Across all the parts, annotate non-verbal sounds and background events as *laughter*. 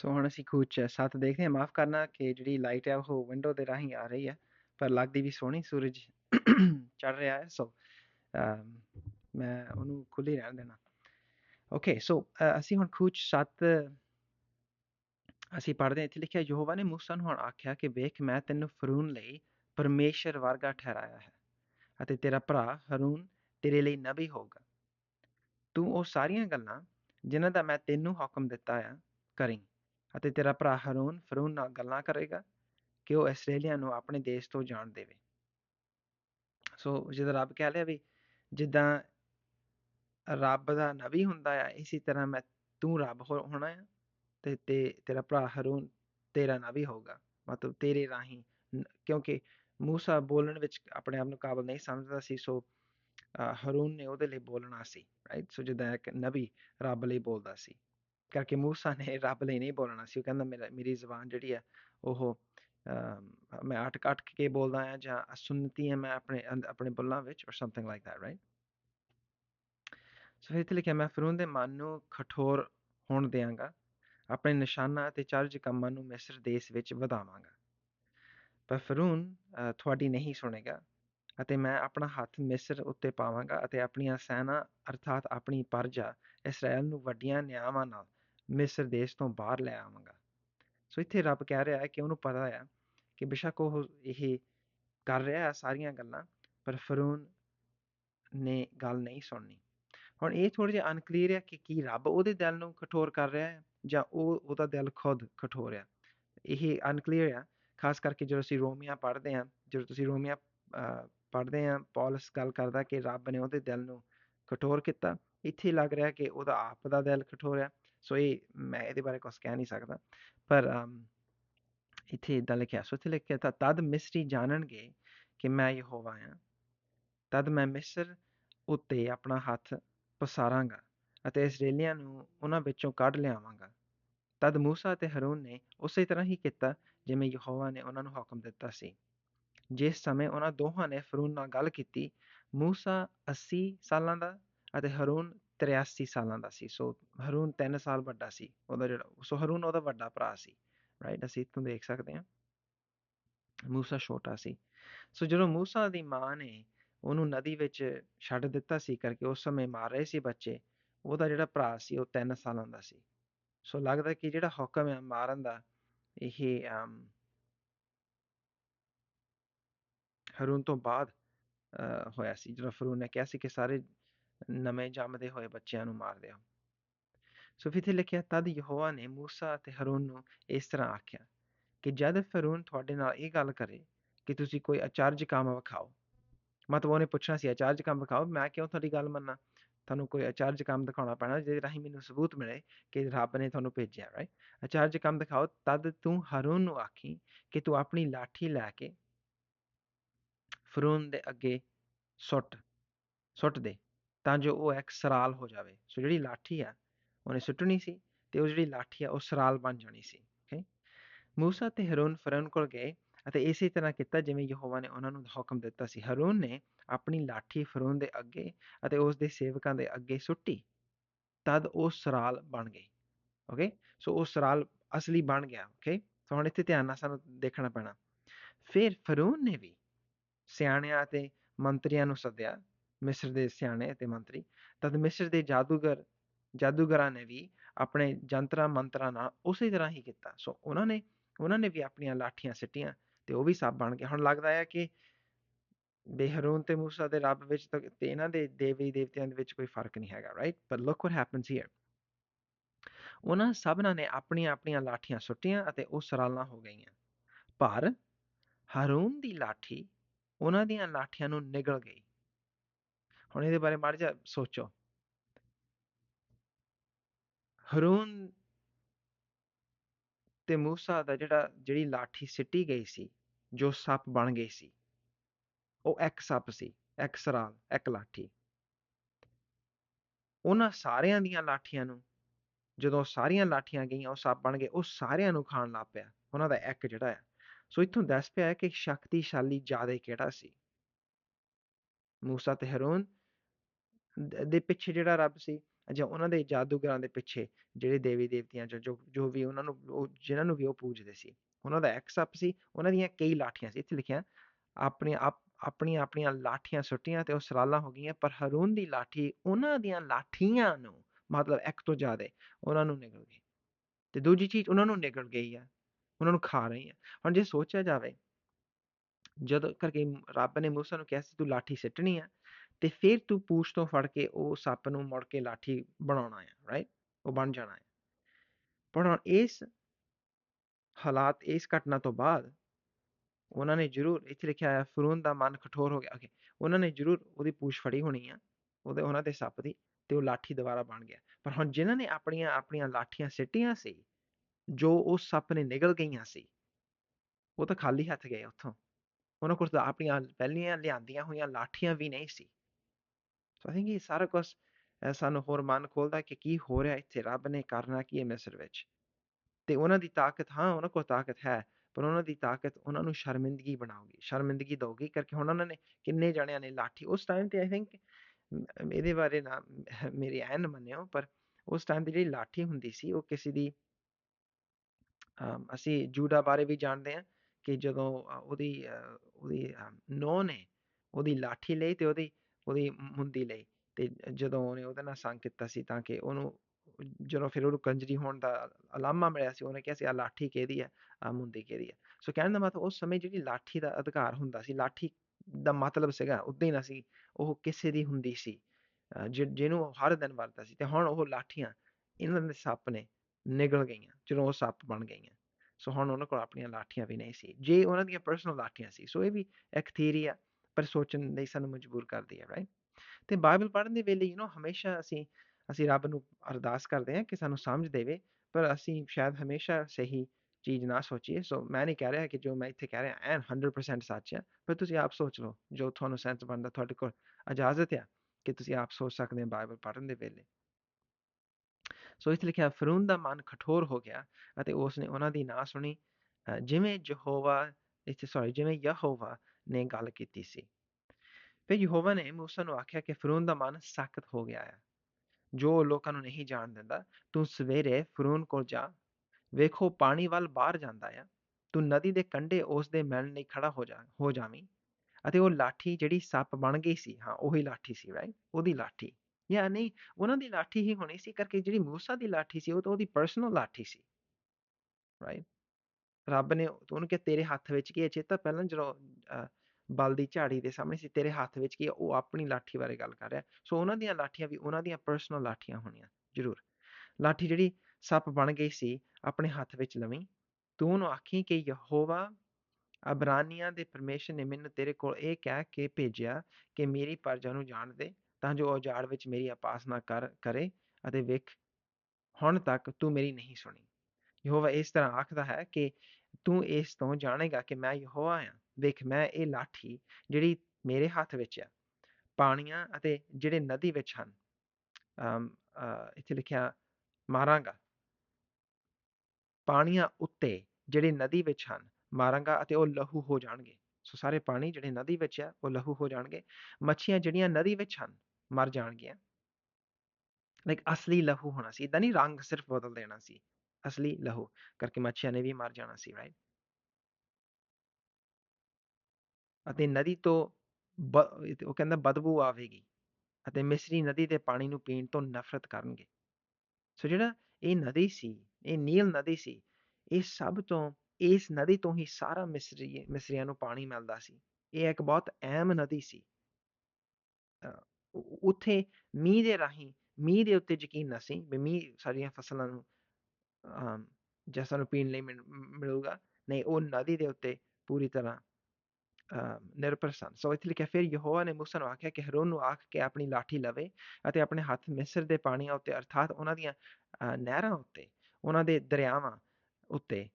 ਸੋ ਹੁਣ ਅਸੀਂ ਕੁਛ 7 ਦੇਖਦੇ ਹਾਂ ਮਾਫ ਕਰਨਾ ਕਿ ਜਿਹੜੀ ਲਾਈਟ ਹੈ ਉਹ ਵਿੰਡੋ ਦੇ ਰਾਹੀਂ ਆ ਰਹੀ ਹੈ ਪਰ ਲੱਗਦੀ ਵੀ ਸੋਹਣੀ ਸੂਰਜ ਚੜ ਰਿਹਾ ਹੈ, ਸੋ ਮੈਂ ਉਹਨੂੰ ਖੁੱਲੀ ਰਹਿਣ ਦੇਣਾ। ਓਕੇ ਸੋ ਅਸੀਂ ਹੁਣ ਕੁਛ 7 ਅਸੀਂ ਪੜ੍ਹਦੇ ਹਾਂ, ਇੱਥੇ ਲਿਖਿਆ, ਯਹੋਵਾ ਨੇ ਮੂਸਾ ਨੂੰ ਹੁਣ ਆਖਿਆ ਕਿ ਵੇਖ, ਮੈਂ ਤੈਨੂੰ ਫਰੂਨ ਲਈ ਪਰਮੇਸ਼ਰ ਵਰਗਾ ਠਹਿਰਾਇਆ ਹੈ ਅਤੇ ਤੇਰਾ ਭਰਾ ਹਰੂਨ ਤੇਰੇ ਲਈ ਨਬੀ ਹੋਊਗਾ। ਤੂੰ ਉਹ ਸਾਰੀਆਂ ਗੱਲਾਂ ਜਿਨ੍ਹਾਂ ਦਾ ਮੈਂ ਤੈਨੂੰ ਹੁਕਮ ਦਿੱਤਾ ਆ, ਕਰੀਂ। ਅਤੇ ਤੇਰਾ ਭਰਾ ਹਾਰੂਨ ਫਰੂਨ ਨਾਲ ਗੱਲਾਂ ਕਰੇਗਾ ਕਿ ਉਹ ਇਸرائیਲੀਆਂ ਨੂੰ ਆਪਣੇ ਦੇਸ਼ ਤੋਂ ਜਾਣ ਦੇਵੇ। ਸੋ ਜਦੋਂ ਰੱਬ ਕਹਿ ਲਿਆ ਵੀ ਜਿੱਦਾਂ ਰੱਬ ਦਾ ਨਬੀ ਹੁੰਦਾ ਆ, ਇਸੇ ਤਰ੍ਹਾਂ ਮੈਂ ਤੂੰ ਰੱਬ ਹੋਣਾ ਆ ਤੇ ਤੇ ਤੇਰਾ ਭਰਾ ਹਰੂਨ ਤੇਰਾ ਨਵੀ ਹੋਊਗਾ। ਮਤਲਬ ਤੇਰੇ ਰਾਹੀਂ ਕਿਉਂਕਿ ਮੂਸਾ ਬੋਲਣ ਵਿੱਚ ਆਪਣੇ ਆਪ ਨੂੰ ਕਾਬਲ ਨਹੀਂ ਸਮਝਦਾ ਸੀ, ਸੋ ਹਰੂਨ ਨੇ ਉਹਦੇ ਲਈ ਬੋਲਣਾ ਸੀ ਰਾਈਟ ਸੋ ਜਿੱਦਾਂ ਇੱਕ ਨਬੀ ਰੱਬ ਲਈ ਬੋਲਦਾ ਸੀ। ਕਰਕੇ ਮੂਸਾ ਨੇ *laughs* ਰੱਬ ਲਈ ਨਹੀਂ ਬੋਲਣਾ ਸੀ, ਉਹ ਕਹਿੰਦਾ ਮੇਰਾ, ਮੇਰੀ ਜ਼ੁਬਾਨ ਜਿਹੜੀ ਹੈ ਉਹ ਮੈਂ ਅਟਕ ਅਟਕ ਕੇ ਬੋਲਦਾ ਹਾਂ ਜਾਂ ਸੁਨਤੀ ਹੈ ਮੈਂ ਆਪਣੇ ਆਪਣੇ ਬੁੱਲਾਂ ਵਿੱਚ ਔਰ something like that right so ਇੱਥੇ ਲਿਖਿਆ, ਮੈਂ ਫਰੂਨ ਦੇ ਮਨ ਨੂੰ ਕਠੋਰ ਹੋਣ ਦੇਵਾਂਗਾ ਆਪਣੇ ਨਿਸ਼ਾਨਾ ਅਤੇ ਚਰਜ ਕੰਮਾਂ ਨੂੰ ਮਿਸਰ ਦੇਸ਼ ਵਿੱਚ ਵਧਾਵਾਂਗਾ। ਪਰ ਫਿਰੂਨ ਤੁਹਾਡੀ ਨਹੀਂ ਸੁਣੇਗਾ ਅਤੇ ਮੈਂ ਆਪਣਾ ਹੱਥ ਮਿਸਰ ਉੱਤੇ ਪਾਵਾਂਗਾ ਅਤੇ ਆਪਣੀਆਂ ਸੈਨਾ ਅਰਥਾਤ ਆਪਣੀ ਪਰਜਾ ਇਸਰਾਇਲ ਨੂੰ ਵੱਡੀਆਂ ਨਿਆਵਾਂ ਨਾਲ ਮਿਸਰ ਦੇਸ਼ ਤੋਂ ਬਾਹਰ ਲੈ ਆਵਾਂਗਾ ਸੋ ਇੱਥੇ ਰੱਬ ਕਹਿ ਰਿਹਾ ਹੈ ਕਿ ਉਹਨੂੰ ਪਤਾ ਹੈ ਕਿ ਬਿਸ਼ੱਕ ਉਹ ਇਹ ਕਰ ਰਿਹਾ ਹੈ ਸਾਰੀਆਂ ਗੱਲਾਂ ਪਰ ਫਰੂਨ ਨੇ ਗੱਲ ਨਹੀਂ ਸੁਣਨੀ ਹੁਣ ਇਹ ਥੋੜਾ ਜਿਹਾ ਅਨਕਲੀਅਰ ਹੈ ਕਿ ਕੀ ਰੱਬ ਉਹਦੇ ਦਿਲ ਨੂੰ ਕਠੋਰ ਕਰ ਰਿਹਾ ਹੈ ਜਾਂ ਉਹ ਉਹਦਾ ਦਿਲ ਖੁਦ ਕਠੋਰ ਹੈ ਇਹ ਅਨਕਲੀਅਰ ਹੈ ਖਾਸ ਕਰਕੇ ਜਦੋਂ ਅਸੀਂ ਰੋਮੀਆਂ ਪੜ੍ਹਦੇ ਹਾਂ ਜਦੋਂ ਤੁਸੀਂ ਰੋਮੀਆਂ ਪੜ੍ਹਦੇ ਹਾਂ ਪੌਲਸ ਗੱਲ ਕਰਦਾ ਕਿ ਰੱਬ ਨੇ ਉਹਦੇ ਦਿਲ ਨੂੰ ਕਠੋਰ ਕੀਤਾ ਇੱਥੇ ਲੱਗ ਰਿਹਾ ਕਿ ਉਹਦਾ ਆਪ ਦਾ ਦਿਲ ਕਠੋਰ ਹੈ ਸੋ ਇਹ ਮੈਂ ਇਹਦੇ ਬਾਰੇ ਕੁਝ ਕਹਿ ਨਹੀਂ ਸਕਦਾ ਪਰ ਇੱਥੇ ਇਦਾਂ ਲਿਖਿਆ ਸੋ ਇੱਥੇ ਲਿਖਿਆ ਤਾਂ ਤਦ ਮਿਸਰੀ ਜਾਣਨਗੇ ਕਿ ਮੈਂ ਯਹੋਵਾ ਹਾਂ ਤਦ ਮੈਂ ਮਿਸਰ ਉੱਤੇ ਆਪਣਾ ਹੱਥ ਪਸਾਰਾਂਗਾ ਅਤੇ ਇਸرائیਲੀਆਂ ਨੂੰ ਉਹਨਾਂ ਵਿੱਚੋਂ ਕੱਢ ਲਿਆਵਾਂਗਾ ਤਦ موسی ਤੇ ਹਰੂਨ ਨੇ ਉਸੇ ਤਰ੍ਹਾਂ ਹੀ ਕੀਤਾ ਜਿਵੇਂ ਯਹੋਵਾ ਨੇ ਉਹਨਾਂ ਨੂੰ ਹੁਕਮ ਦਿੱਤਾ ਸੀ ਜਿਸ ਸਮੇਂ ਉਹਨਾਂ ਦੋਹਾਂ ਨੇ ਫਰੂਨ ਨਾਲ ਗੱਲ ਕੀਤੀ موسی 80 ਸਾਲਾਂ ਦਾ ਅਤੇ ਹਰੂਨ 83 ਸਾਲਾਂ ਦਾ ਸੀ, ਸੋ ਹਰੂਨ 3 ਸਾਲ ਵੱਡਾ ਸੀ, ਉਹਦਾ ਜਿਹੜਾ, ਸੋ ਹਰੂਨ ਉਹਦਾ ਵੱਡਾ ਭਰਾ ਸੀ ਰਾਈਟ ਅਸੀਂ ਇੱਥੋਂ ਦੇਖ ਸਕਦੇ ਹਾਂ। ਮੂਸਾ ਛੋਟਾ ਸੀ। ਸੋ ਜਦੋਂ ਮੂਸਾ ਦੀ ਮਾਂ ਨੇ ਉਹਨੂੰ ਨਦੀ ਵਿੱਚ ਛੱਡ ਦਿੱਤਾ ਸੀ ਕਰਕੇ ਉਸ ਸਮੇਂ ਮਾਰ ਰਹੇ ਸੀ ਬੱਚੇ, ਉਹਦਾ ਜਿਹੜਾ ਭਰਾ ਸੀ ਉਹ ਤਿੰਨ ਸਾਲਾਂ ਦਾ ਸੀ। ਸੋ ਲੱਗਦਾ ਕਿ ਜਿਹੜਾ ਹੁਕਮ ਹੈ ਮਾਰਨ ਦਾ, ਇਹ ਹਰੂਨ ਤੋਂ ਬਾਅਦ ਹੋਇਆ ਸੀ। ਜਦੋਂ ਫਰੂਨ ਨੇ ਕਿਹਾ ਸੀ ਕਿ ਸਾਰੇ ਨਵੇਂ ਜੰਮਦੇ ਹੋਏ ਬੱਚਿਆਂ ਨੂੰ ਮਾਰ ਦਿਓ ਸੋ ਫਿਰ ਲਿਖਿਆ ਤਦ ਯਹੋਵਾ ਨੇ موسی ਅਤੇ ਹਰੂਨ ਨੂੰ ਇਸ ਤਰ੍ਹਾਂ ਆਖਿਆ ਕਿ ਜਦ ਫਰੂਨ ਤੁਹਾਡੇ ਨਾਲ ਇਹ ਗੱਲ ਕਰੇ ਕਿ ਤੁਸੀਂ ਕੋਈ ਅਚਰਜ ਕੰਮ ਵਿਖਾਓ ਮਤਲਬ ਉਹਨੇ ਪੁੱਛਣਾ ਸੀ ਅਚਰਜ ਕੰਮ ਵਿਖਾਓ ਮੈਂ ਕਿਉਂ ਤੁਹਾਡੀ ਗੱਲ ਮੰਨਾਂ ਤੁਹਾਨੂੰ ਕੋਈ ਅਚਰਜ ਕੰਮ ਦਿਖਾਉਣਾ ਪੈਣਾ ਜਿਹਦੇ ਰਾਹੀਂ ਮੈਨੂੰ ਸਬੂਤ ਮਿਲੇ ਕਿ ਰੱਬ ਨੇ ਤੁਹਾਨੂੰ ਭੇਜਿਆ ਰਾਈਟ ਅਚਰਜ ਕੰਮ ਦਿਖਾਓ ਤਦ ਤੂੰ ਹਰੂਨ ਨੂੰ ਆਖੀ ਕਿ ਤੂੰ ਆਪਣੀ ਲਾਠੀ ਲੈ ਕੇ ਫਰੂਨ ਦੇ ਅੱਗੇ ਸੁੱਟ ਸੁੱਟ ਦੇ ਤਾਂ ਜੋ ਉਹ ਇੱਕ ਸਰਾਲ ਹੋ ਜਾਵੇ ਸੋ ਜਿਹੜੀ ਲਾਠੀ ਆ ਉਹਨੇ ਸੁੱਟਣੀ ਸੀ ਤੇ ਉਹ ਜਿਹੜੀ ਲਾਠੀ ਆ ਉਹ ਸਰਾਲ ਬਣ ਜਾਣੀ ਸੀ ਓਕੇ موسی ਤੇ ਹਰੂਨ ਫਰੌਨ ਕੋਲ ਗਏ ਅਤੇ ਇਸੇ ਤਰ੍ਹਾਂ ਕੀਤਾ ਜਿਵੇਂ ਯਹੋਵਾ ਨੇ ਉਹਨਾਂ ਨੂੰ ਹੁਕਮ ਦਿੱਤਾ ਸੀ ਹਰੂਨ ਨੇ ਆਪਣੀ ਲਾਠੀ ਫਰੌਨ ਦੇ ਅੱਗੇ ਅਤੇ ਉਸ ਦੇ ਸੇਵਕਾਂ ਦੇ ਅੱਗੇ ਸੁੱਟੀ ਤਦ ਉਹ ਸਰਾਲ ਬਣ ਗਈ ਓਕੇ ਸੋ ਉਹ ਸਰਾਲ ਅਸਲੀ ਬਣ ਗਿਆ ਓਕੇ ਸੋ ਹੁਣ ਇੱਥੇ ਧਿਆਨ ਨਾਲ ਸਾਨੂੰ ਦੇਖਣਾ ਪੈਣਾ ਫਿਰ ਫਰੂਨ ਨੇ ਵੀ ਸਿਆਣਿਆਂ ਅਤੇ ਮੰਤਰੀਆਂ ਨੂੰ ਸੱਦਿਆ ਮਿਸਰ ਦੇ ਸਿਆਣੇ ਅਤੇ ਮੰਤਰੀ। ਤਦ ਮਿਸਰ ਦੇ ਜਾਦੂਗਰ, ਜਾਦੂਗਰਾਂ ਨੇ ਵੀ ਆਪਣੇ ਜੰਤਰਾਂ, ਮੰਤਰਾਂ ਨਾਲ ਉਸੇ ਤਰ੍ਹਾਂ ਹੀ ਕੀਤਾ। ਸੋ ਉਹਨਾਂ ਨੇ ਉਹਨਾਂ ਨੇ ਵੀ ਆਪਣੀਆਂ ਲਾਠੀਆਂ ਸਿੱਟੀਆਂ ਤੇ ਉਹ ਵੀ ਸੱਪ ਬਣ ਗਏ। ਹੁਣ ਲੱਗਦਾ ਹੈ ਕਿ ਬੇਹਰੂਨ ਤੇ ਮੂਸਾ ਦੇ ਰੱਬ ਵਿੱਚ ਤੇ ਇਹਨਾਂ ਦੇ ਦੇਵੀ ਦੇਵਤਿਆਂ ਦੇ ਵਿੱਚ ਕੋਈ ਫ਼ਰਕ ਨਹੀਂ ਹੈਗਾ right but look what happens here ਉਹਨਾਂ ਸਭਨਾਂ ਨੇ ਆਪਣੀਆਂ ਆਪਣੀਆਂ ਲਾਠੀਆਂ ਸੁੱਟੀਆਂ ਅਤੇ ਉਹ ਸਰਾਲਾਂ ਹੋ ਗਈਆਂ। ਪਰ ਹਰੂਨ ਦੀ ਲਾਠੀ ਉਹਨਾਂ ਦੀਆਂ ਲਾਠੀਆਂ ਨੂੰ ਨਿਗਲ ਗਈ। ਹੁਣ ਇਹਦੇ ਬਾਰੇ ਮਾੜਾ ਜਿਹਾ ਸੋਚੋ ਹਰੂਨ ਤੇ موسی ਦਾ ਜਿਹੜਾ ਜਿਹੜੀ ਲਾਠੀ ਸਿੱਟੀ ਗਈ ਸੀ ਜੋ ਸੱਪ ਬਣ ਗਈ ਸੀ ਉਹ ਇੱਕ ਸੱਪ ਸੀ ਇੱਕ ਸਰਾਲ ਇੱਕ ਲਾਠੀ ਉਹਨਾਂ ਸਾਰਿਆਂ ਦੀਆਂ ਲਾਠੀਆਂ ਨੂੰ ਜਦੋਂ ਸਾਰੀਆਂ ਲਾਠੀਆਂ ਗਈਆਂ ਉਹ ਸੱਪ ਬਣ ਗਏ ਉਹ ਸਾਰਿਆਂ ਨੂੰ ਖਾਣ ਲੱਗ ਪਿਆ ਉਹਨਾਂ ਦਾ ਇੱਕ ਜਿਹੜਾ ਹੈ ਸੋ ਇਥੋਂ ਦੱਸ ਪਿਆ ਕਿ ਸ਼ਕਤੀਸ਼ਾਲੀ ਜ਼ਿਆਦਾ ਕਿਹੜਾ ਸੀ ਮੂਸਾ ਤੇ ਹਰੂਨ ਦੇ ਪਿੱਛੇ ਜਿਹੜਾ ਰੱਬ ਸੀ, ਜਾਂ ਉਹਨਾਂ ਦੇ ਜਾਦੂਗਰਾਂ ਦੇ ਪਿੱਛੇ, ਜਿਹੜੇ ਦੇਵੀ ਦੇਵਤਿਆਂ ਚ ਜੋ ਜੋ ਵੀ ਉਹਨਾਂ ਨੂੰ, ਉਹ ਜਿਨ੍ਹਾਂ ਨੂੰ ਵੀ ਉਹ ਪੂਜਦੇ ਸੀ, ਉਹਨਾਂ ਦਾ ਇੱਕ ਸੱਪ ਸੀ, ਉਹਨਾਂ ਦੀਆਂ ਕਈ ਲਾਠੀਆਂ ਸੀ, ਇੱਥੇ ਲਿਖਿਆ, ਆਪਣੀ ਆਪ ਆਪਣੀਆਂ ਆਪਣੀਆਂ ਲਾਠੀਆਂ ਸੁੱਟੀਆਂ ਤੇ ਉਹ ਸਰਾਲਾਂ ਹੋ ਗਈਆਂ, ਪਰ ਹਰੂਨ ਦੀ ਲਾਠੀ ਉਹਨਾਂ ਦੀਆਂ ਲਾਠੀਆਂ ਨੂੰ, ਮਤਲਬ ਇੱਕ ਤੋਂ ਜ਼ਿਆਦਾ, ਉਹਨਾਂ ਨੂੰ ਨਿਗਲ ਗਈ ਤੇ ਦੂਜੀ ਚੀਜ਼ ਉਹਨਾਂ ਨੂੰ ਨਿਗਲ ਗਈ ਆ, ਉਹਨਾਂ ਨੂੰ ਖਾ ਰਹੀ ਆ। ਹੁਣ ਜੇ ਸੋਚਿਆ ਜਾਵੇ, ਜਦੋਂ ਕਰਕੇ ਰੱਬ ਨੇ ਮੂਸਾ ਨੂੰ ਕਿਹਾ ਸੀ, ਤੂੰ ਲਾਠੀ ਸਿੱਟਣੀ ਆ ਤੇ ਫਿਰ ਤੂੰ ਪੂਛ ਤੋਂ ਫੜ ਕੇ ਉਹ ਸੱਪ ਨੂੰ ਮੁੜ ਕੇ ਲਾਠੀ ਬਣਾਉਣਾ ਆ ਰਾਈਟ ਉਹ ਬਣ ਜਾਣਾ ਹੈ ਪਰ ਹੁਣ ਇਸ ਹਾਲਾਤ, ਇਸ ਘਟਨਾ ਤੋਂ ਬਾਅਦ ਉਹਨਾਂ ਨੇ ਜ਼ਰੂਰ ਇੱਥੇ ਲਿਖਿਆ ਹੈ ਫਰੂਨ ਦਾ ਮਨ ਕਠੋਰ ਹੋ ਗਿਆ। ਓਕੇ ਉਹਨਾਂ ਨੇ ਜ਼ਰੂਰ ਉਹਦੀ ਪੂਛ ਫੜੀ ਹੋਣੀ ਆ, ਉਹਦੇ, ਉਹਨਾਂ ਦੇ ਸੱਪ ਦੀ ਤੇ ਉਹ ਲਾਠੀ ਦੁਬਾਰਾ ਬਣ ਗਿਆ। ਪਰ ਹੁਣ ਜਿਨ੍ਹਾਂ ਨੇ ਆਪਣੀਆਂ ਆਪਣੀਆਂ ਲਾਠੀਆਂ ਸਿੱਟੀਆਂ ਸੀ, ਜੋ ਉਹ ਸੱਪ ਨੇ ਨਿਗਲ ਗਈਆਂ ਸੀ, ਉਹ ਤਾਂ ਖਾਲੀ ਹੱਥ ਗਏ ਉੱਥੋਂ। ਉਹਨਾਂ ਕੋਲ ਤਾਂ ਆਪਣੀਆਂ ਪਹਿਲੀਆਂ ਲਿਆਂਦੀਆਂ ਹੋਈਆਂ ਲਾਠੀਆਂ ਵੀ ਨਹੀਂ ਸੀ। ਸੋ ਆਈ ਥਿੰਕ ਇਹ ਸਾਰਾ ਕੁਝ ਸਾਨੂੰ ਹੋਰ ਮਨ ਖੋਲਦਾ ਕਿ ਕੀ ਹੋ ਰਿਹਾ ਇੱਥੇ, ਰੱਬ ਨੇ ਕਰਨਾ ਕੀ ਹੈ ਮਿਸਰ ਵਿੱਚ? ਤੇ ਉਹਨਾਂ ਦੀ ਤਾਕਤ, ਹਾਂ, ਉਹਨਾਂ ਕੋਲ ਤਾਕਤ ਹੈ, ਪਰ ਉਹਨਾਂ ਦੀ ਤਾਕਤ ਉਹਨਾਂ ਨੂੰ ਸ਼ਰਮਿੰਦਗੀ ਬਣਾਉਗੀ ਸ਼ਰਮਿੰਦਗੀ ਦਊਗੀ ਕਰਕੇ ਹੁਣ ਉਹਨਾਂ ਨੇ ਕਿੰਨੇ ਜਣਿਆਂ ਨੇ ਲਾਠੀ, ਉਸ ਟਾਈਮ ਤੇ ਆਈ ਥਿੰਕ ਇਹਦੇ ਬਾਰੇ ਨਾ ਮੇਰੀ ਐਨ ਮੰਨਿਓ, ਪਰ ਉਸ ਟਾਈਮ ਦੀ ਜਿਹੜੀ ਲਾਠੀ ਹੁੰਦੀ ਸੀ, ਉਹ ਕਿਸੇ ਦੀ ਅਸੀਂ ਜੂਡਾ ਬਾਰੇ ਵੀ ਜਾਣਦੇ ਹਾਂ ਕਿ ਜਦੋਂ ਉਹਦੀ ਉਹਦੀ ਨੋ ਨੇ ਉਹਦੀ ਲਾਠੀ ਲਈ ਤੇ ਉਹਦੀ ਉਹਦੀ ਮੁੰਦੀ ਲਈ ਤੇ ਜਦੋਂ ਉਹਨੇ ਉਹਦੇ ਨਾਲ ਸੰਗ ਕੀਤਾ ਸੀ ਤਾਂ ਕਿ ਉਹਨੂੰ ਜਦੋਂ ਫਿਰ ਉਹਨੂੰ ਕੰਜਰੀ ਹੋਣ ਦਾ ਅਲਾਮਾ ਮਿਲਿਆ ਸੀ, ਉਹਨੇ ਕਿਹਾ ਸੀ ਆ ਲਾਠੀ ਕਿਹਦੀ ਹੈ? ਆ ਮੁੰਦੀ ਕਿਹਦੀ ਹੈ? ਸੋ ਕਹਿਣ ਦਾ ਮਤਲਬ ਉਸ ਸਮੇਂ ਜਿਹੜੀ ਲਾਠੀ ਦਾ ਅਧਿਕਾਰ ਹੁੰਦਾ ਸੀ, ਲਾਠੀ ਦਾ ਮਤਲਬ ਸੀਗਾ, ਉਦਾਂ ਹੀ ਨਾ ਸੀ, ਉਹ ਕਿਸੇ ਦੀ ਹੁੰਦੀ ਸੀ ਜਿਹਨੂੰ ਹਰ ਦਿਨ ਵਰਤਦਾ ਸੀ ਤੇ ਹੁਣ ਉਹ ਲਾਠੀਆਂ ਇਹਨਾਂ ਦੇ ਸੱਪ ਨੇ ਨਿਗਲ ਗਈਆਂ, ਜਦੋਂ ਉਹ ਸੱਪ ਬਣ ਗਈਆਂ। ਸੋ ਹੁਣ ਉਹਨਾਂ ਕੋਲ ਆਪਣੀਆਂ ਲਾਠੀਆਂ ਵੀ ਨਹੀਂ ਸੀ, ਜੇ ਉਹਨਾਂ ਦੀਆਂ ਪਰਸਨਲ ਲਾਠੀਆਂ ਸੀ, ਸੋ ਇਹ ਵੀ ਇੱਕ ਥਿਊਰੀ ਆ। ਪਰ ਸੋਚਣ ਲਈ ਸਾਨੂੰ ਮਜਬੂਰ ਕਰਦੀ ਹੈ ਰਾਈਟ ਤੇ ਬਾਈਬਲ ਪੜ੍ਹਨ ਦੇ ਵੇਲੇ ਯੂ نو ਹਮੇਸ਼ਾ ਅਸੀਂ ਅਸੀਂ ਰੱਬ ਨੂੰ ਅਰਦਾਸ ਕਰਦੇ ਹਾਂ ਕਿ ਸਾਨੂੰ ਸਮਝ ਦੇਵੇ ਪਰ ਅਸੀਂ ਸ਼ਾਇਦ ਹਮੇਸ਼ਾ ਸਹੀ ਚੀਜ਼ ਨਾ ਸੋਚੀਏ ਸੋ ਮੈਂ ਨਹੀਂ ਕਹਿ ਰਿਹਾ ਕਿ ਜੋ ਮੈਂ ਇੱਥੇ ਕਹਿ ਰਿਹਾ ਐਨ 100% ਸੱਚ ਹੈ ਪਰ ਤੁਸੀਂ ਆਪ ਸੋਚ ਲਓ ਜੋ ਤੁਹਾਨੂੰ ਸੈਂਸ ਬਣਦਾ ਤੁਹਾਡੇ ਕੋਲ ਇਜਾਜ਼ਤ ਹੈ ਕਿ ਤੁਸੀਂ ਆਪ ਸੋਚ ਸਕਦੇ ਹੋ ਬਾਈਬਲ ਪੜ੍ਹਨ ਦੇ ਵੇਲੇ ਸੋ ਇਸ ਲਿਖਿਆ ਫਰੂਨ ਦਾ ਮਨ ਕਠੋਰ ਹੋ ਗਿਆ ਅਤੇ ਉਸ ਨੇ ਉਹਨਾਂ ਦੀ ਨਾ ਸੁਣੀ ਜਿਵੇਂ ਯਹੋਵਾ ਇੱਥੇ ਸੌਰੀ ਜਿਵੇਂ ਯਹੋਵਾ ਨੇ ਗੱਲ ਕੀਤੀ ਸੀ। ਫਿਰ ਯਹੋਵਾ ਨੇ ਮੂਸਾ ਨੂੰ ਆਖਿਆ ਕਿ ਫਰੂਨ ਦਾ ਮਨ ਸਖਤ ਹੋ ਗਿਆ ਹੈ ਜੋ ਲੋਕਾਂ ਨੂੰ ਨਹੀਂ ਜਾਣ ਦਿੰਦਾ, ਤੂੰ ਸਵੇਰੇ ਫਰੂਨ ਕੋਲ ਜਾ। ਵੇਖੋ, ਪਾਣੀ ਵੱਲ ਬਾਹਰ ਜਾਂਦਾ ਆ। ਤੂੰ ਨਦੀ ਦੇ ਕੰਢੇ ਉਸ ਦੇ ਮਿਲਣ ਲਈ ਖੜਾ ਹੋ ਜਾ, ਹੋ ਜਾਵੀਂ। ਅਤੇ ਉਹ ਲਾਠੀ ਜਿਹੜੀ ਸੱਪ ਬਣ ਗਈ ਸੀ, ਹਾਂ, ਉਹੀ ਲਾਠੀ ਸੀ ਰਾਈਟ ਉਹਦੀ ਲਾਠੀ। ਜਾਂ ਨਹੀਂ ਉਹਨਾਂ ਦੀ ਲਾਠੀ ਹੀ ਹੋਣੀ ਸੀ, ਕਰਕੇ ਜਿਹੜੀ ਮੂਸਾ ਦੀ ਲਾਠੀ ਸੀ, ਉਹ ਤਾਂ ਉਹਦੀ ਪਰਸਨਲ ਲਾਠੀ ਸੀ। ਰਾਈਟ ਰੱਬ ਨੇ ਉਹਨੂੰ ਕਿਹਾ, ਤੇਰੇ ਹੱਥ ਵਿੱਚ ਕੀ ਹੈ ਚੇਤਾ? ਪਹਿਲਾਂ ਜਦੋਂ ਬਲ ਦੀ ਝਾੜੀ ਦੇ ਸਾਹਮਣੇ ਸੀ, ਤੇਰੇ ਹੱਥ ਵਿੱਚ ਕੀ ਹੈ? ਉਹ ਆਪਣੀ ਲਾਠੀ ਬਾਰੇ ਗੱਲ ਕਰ ਰਿਹਾ। ਸੋ ਉਹਨਾਂ ਦੀਆਂ ਲਾਠੀਆਂ ਵੀ, ਉਹਨਾਂ ਦੀਆਂ ਪਰਸਨਲ ਲਾਠੀਆਂ ਹੋਣੀਆਂ, ਜ਼ਰੂਰ। ਲਾਠੀ ਜਿਹੜੀ ਸੱਪ ਬਣ ਗਈ ਸੀ, ਆਪਣੇ ਹੱਥ ਵਿੱਚ ਲਵੀਂ। ਤੂੰ ਉਹਨੂੰ ਆਖੀ ਕਿ, ਯਹੋਵਾ, ਅਬਰਾਨੀਆਂ ਦੇ ਪਰਮੇਸ਼ਰ ਨੇ ਮੈਨੂੰ ਤੇਰੇ ਕੋਲ ਇਹ ਕਹਿ ਕੇ ਭੇਜਿਆ ਕਿ ਮੇਰੀ ਪਰਜਾ ਨੂੰ ਜਾਣ ਦੇ, ਤਾਂ ਜੋ ਉਜਾੜ ਵਿੱਚ ਮੇਰੀ ਉਪਾਸਨਾ ਕਰ, ਕਰੇ ਅਤੇ ਵੇਖ, ਹੁਣ ਤੱਕ ਤੂੰ ਮੇਰੀ ਨਹੀਂ ਸੁਣੀ। ਯਹੋਵਾ ਇਸ ਤਰ੍ਹਾਂ ਆਖਦਾ ਹੈ ਕਿ ਤੂੰ ਇਸ ਤੋਂ ਜਾਣੇਗਾ ਕਿ ਮੈਂ ਯਹੋਵਾ ਹਾਂ। ਵੇਖ, ਮੈਂ ਇਹ ਲਾਠੀ ਜਿਹੜੀ ਮੇਰੇ ਹੱਥ ਵਿੱਚ ਹੈ ਪਾਣੀਆਂ ਅਤੇ ਜਿਹੜੇ ਨਦੀ ਵਿੱਚ ਹਨ ਇੱਥੇ ਲਿਖਿਆ ਮਾਰਾਂਗਾ। ਪਾਣੀਆਂ ਉੱਤੇ ਜਿਹੜੇ ਨਦੀ ਵਿੱਚ ਹਨ, ਮਾਰਾਂਗਾ ਅਤੇ ਉਹ ਲਹੂ ਹੋ ਜਾਣਗੇ। ਸੋ ਸਾਰੇ ਪਾਣੀ ਜਿਹੜੇ ਨਦੀ ਵਿੱਚ ਹੈ ਉਹ ਲਹੂ ਹੋ ਜਾਣਗੇ। ਮੱਛੀਆਂ ਜਿਹੜੀਆਂ ਨਦੀ ਵਿੱਚ ਹਨ, ਮਰ ਜਾਣਗੀਆਂ। ਲਾਈਕ ਅਸਲੀ ਲਹੂ ਹੋਣਾ ਸੀ ਇਦਾਂ ਨਹੀਂ ਰੰਗ ਸਿਰਫ ਬਦਲ ਦੇਣਾ ਸੀ। ਅਸਲੀ ਲਹੂ ਕਰਕੇ ਮੱਛੀਆਂ ਨੇ ਵੀ ਮਰ ਜਾਣਾ ਸੀ ਰਾਈਟ ਅਤੇ ਨਦੀ ਤੋਂ ਉਹ ਕਹਿੰਦਾ ਬਦਬੂ ਆਵੇਗੀ ਅਤੇ ਮਿਸਰੀ ਨਦੀ ਦੇ ਪਾਣੀ ਨੂੰ ਪੀਣ ਤੋਂ ਨਫ਼ਰਤ ਕਰਨਗੇ ਸੋ ਜਿਹੜਾ ਇਹ ਨਦੀ ਸੀ ਇਹ ਨੀਲ ਨਦੀ ਸੀ ਇਹ ਸਭ ਤੋਂ ਇਸ ਨਦੀ ਤੋਂ ਹੀ ਸਾਰਾ ਮਿਸਰੀ ਮਿਸਰੀਆਂ ਨੂੰ ਪਾਣੀ ਮਿਲਦਾ ਸੀ ਇਹ ਇੱਕ ਬਹੁਤ ਅਹਿਮ ਨਦੀ ਸੀ ਉੱਥੇ ਮੀਂਹ ਦੇ ਰਾਹੀਂ ਮੀਂਹ ਦੇ ਉੱਤੇ ਯਕੀਨ ਨਾ ਸੀ ਵੀ ਮੀਂਹ ਸਾਰੀਆਂ ਫਸਲਾਂ ਨੂੰ ਜਾਂ ਸਾਨੂੰ ਪੀਣ ਲਈ ਮਿਲੂਗਾ ਨਹੀਂ ਉਹ ਨਦੀ ਦੇ ਉੱਤੇ ਪੂਰੀ ਤਰ੍ਹਾਂ ਨਿਰਭਰ ਸਨ ਸੋ ਇੱਥੇ ਲਿਖਿਆ ਫਿਰ ਯਹੋਵਾ ਨੇ ਮੂਸਾ ਨੂੰ ਆਖਿਆ ਕਿ ਹਰੋਨ ਨੂੰ ਆਖ ਕੇ ਆਪਣੀ ਲਾਠੀ ਲਵੇ ਅਤੇ ਆਪਣੇ ਹੱਥ ਮਿਸਰ ਦੇ ਪਾਣੀਆਂ ਉੱਤੇ ਅਰਥਾਤ ਉਹਨਾਂ ਦੀਆਂ ਨਹਿਰਾਂ ਉੱਤੇ ਉਹਨਾਂ ਦੇ ਦਰਿਆਵਾਂ ਉੱਤੇ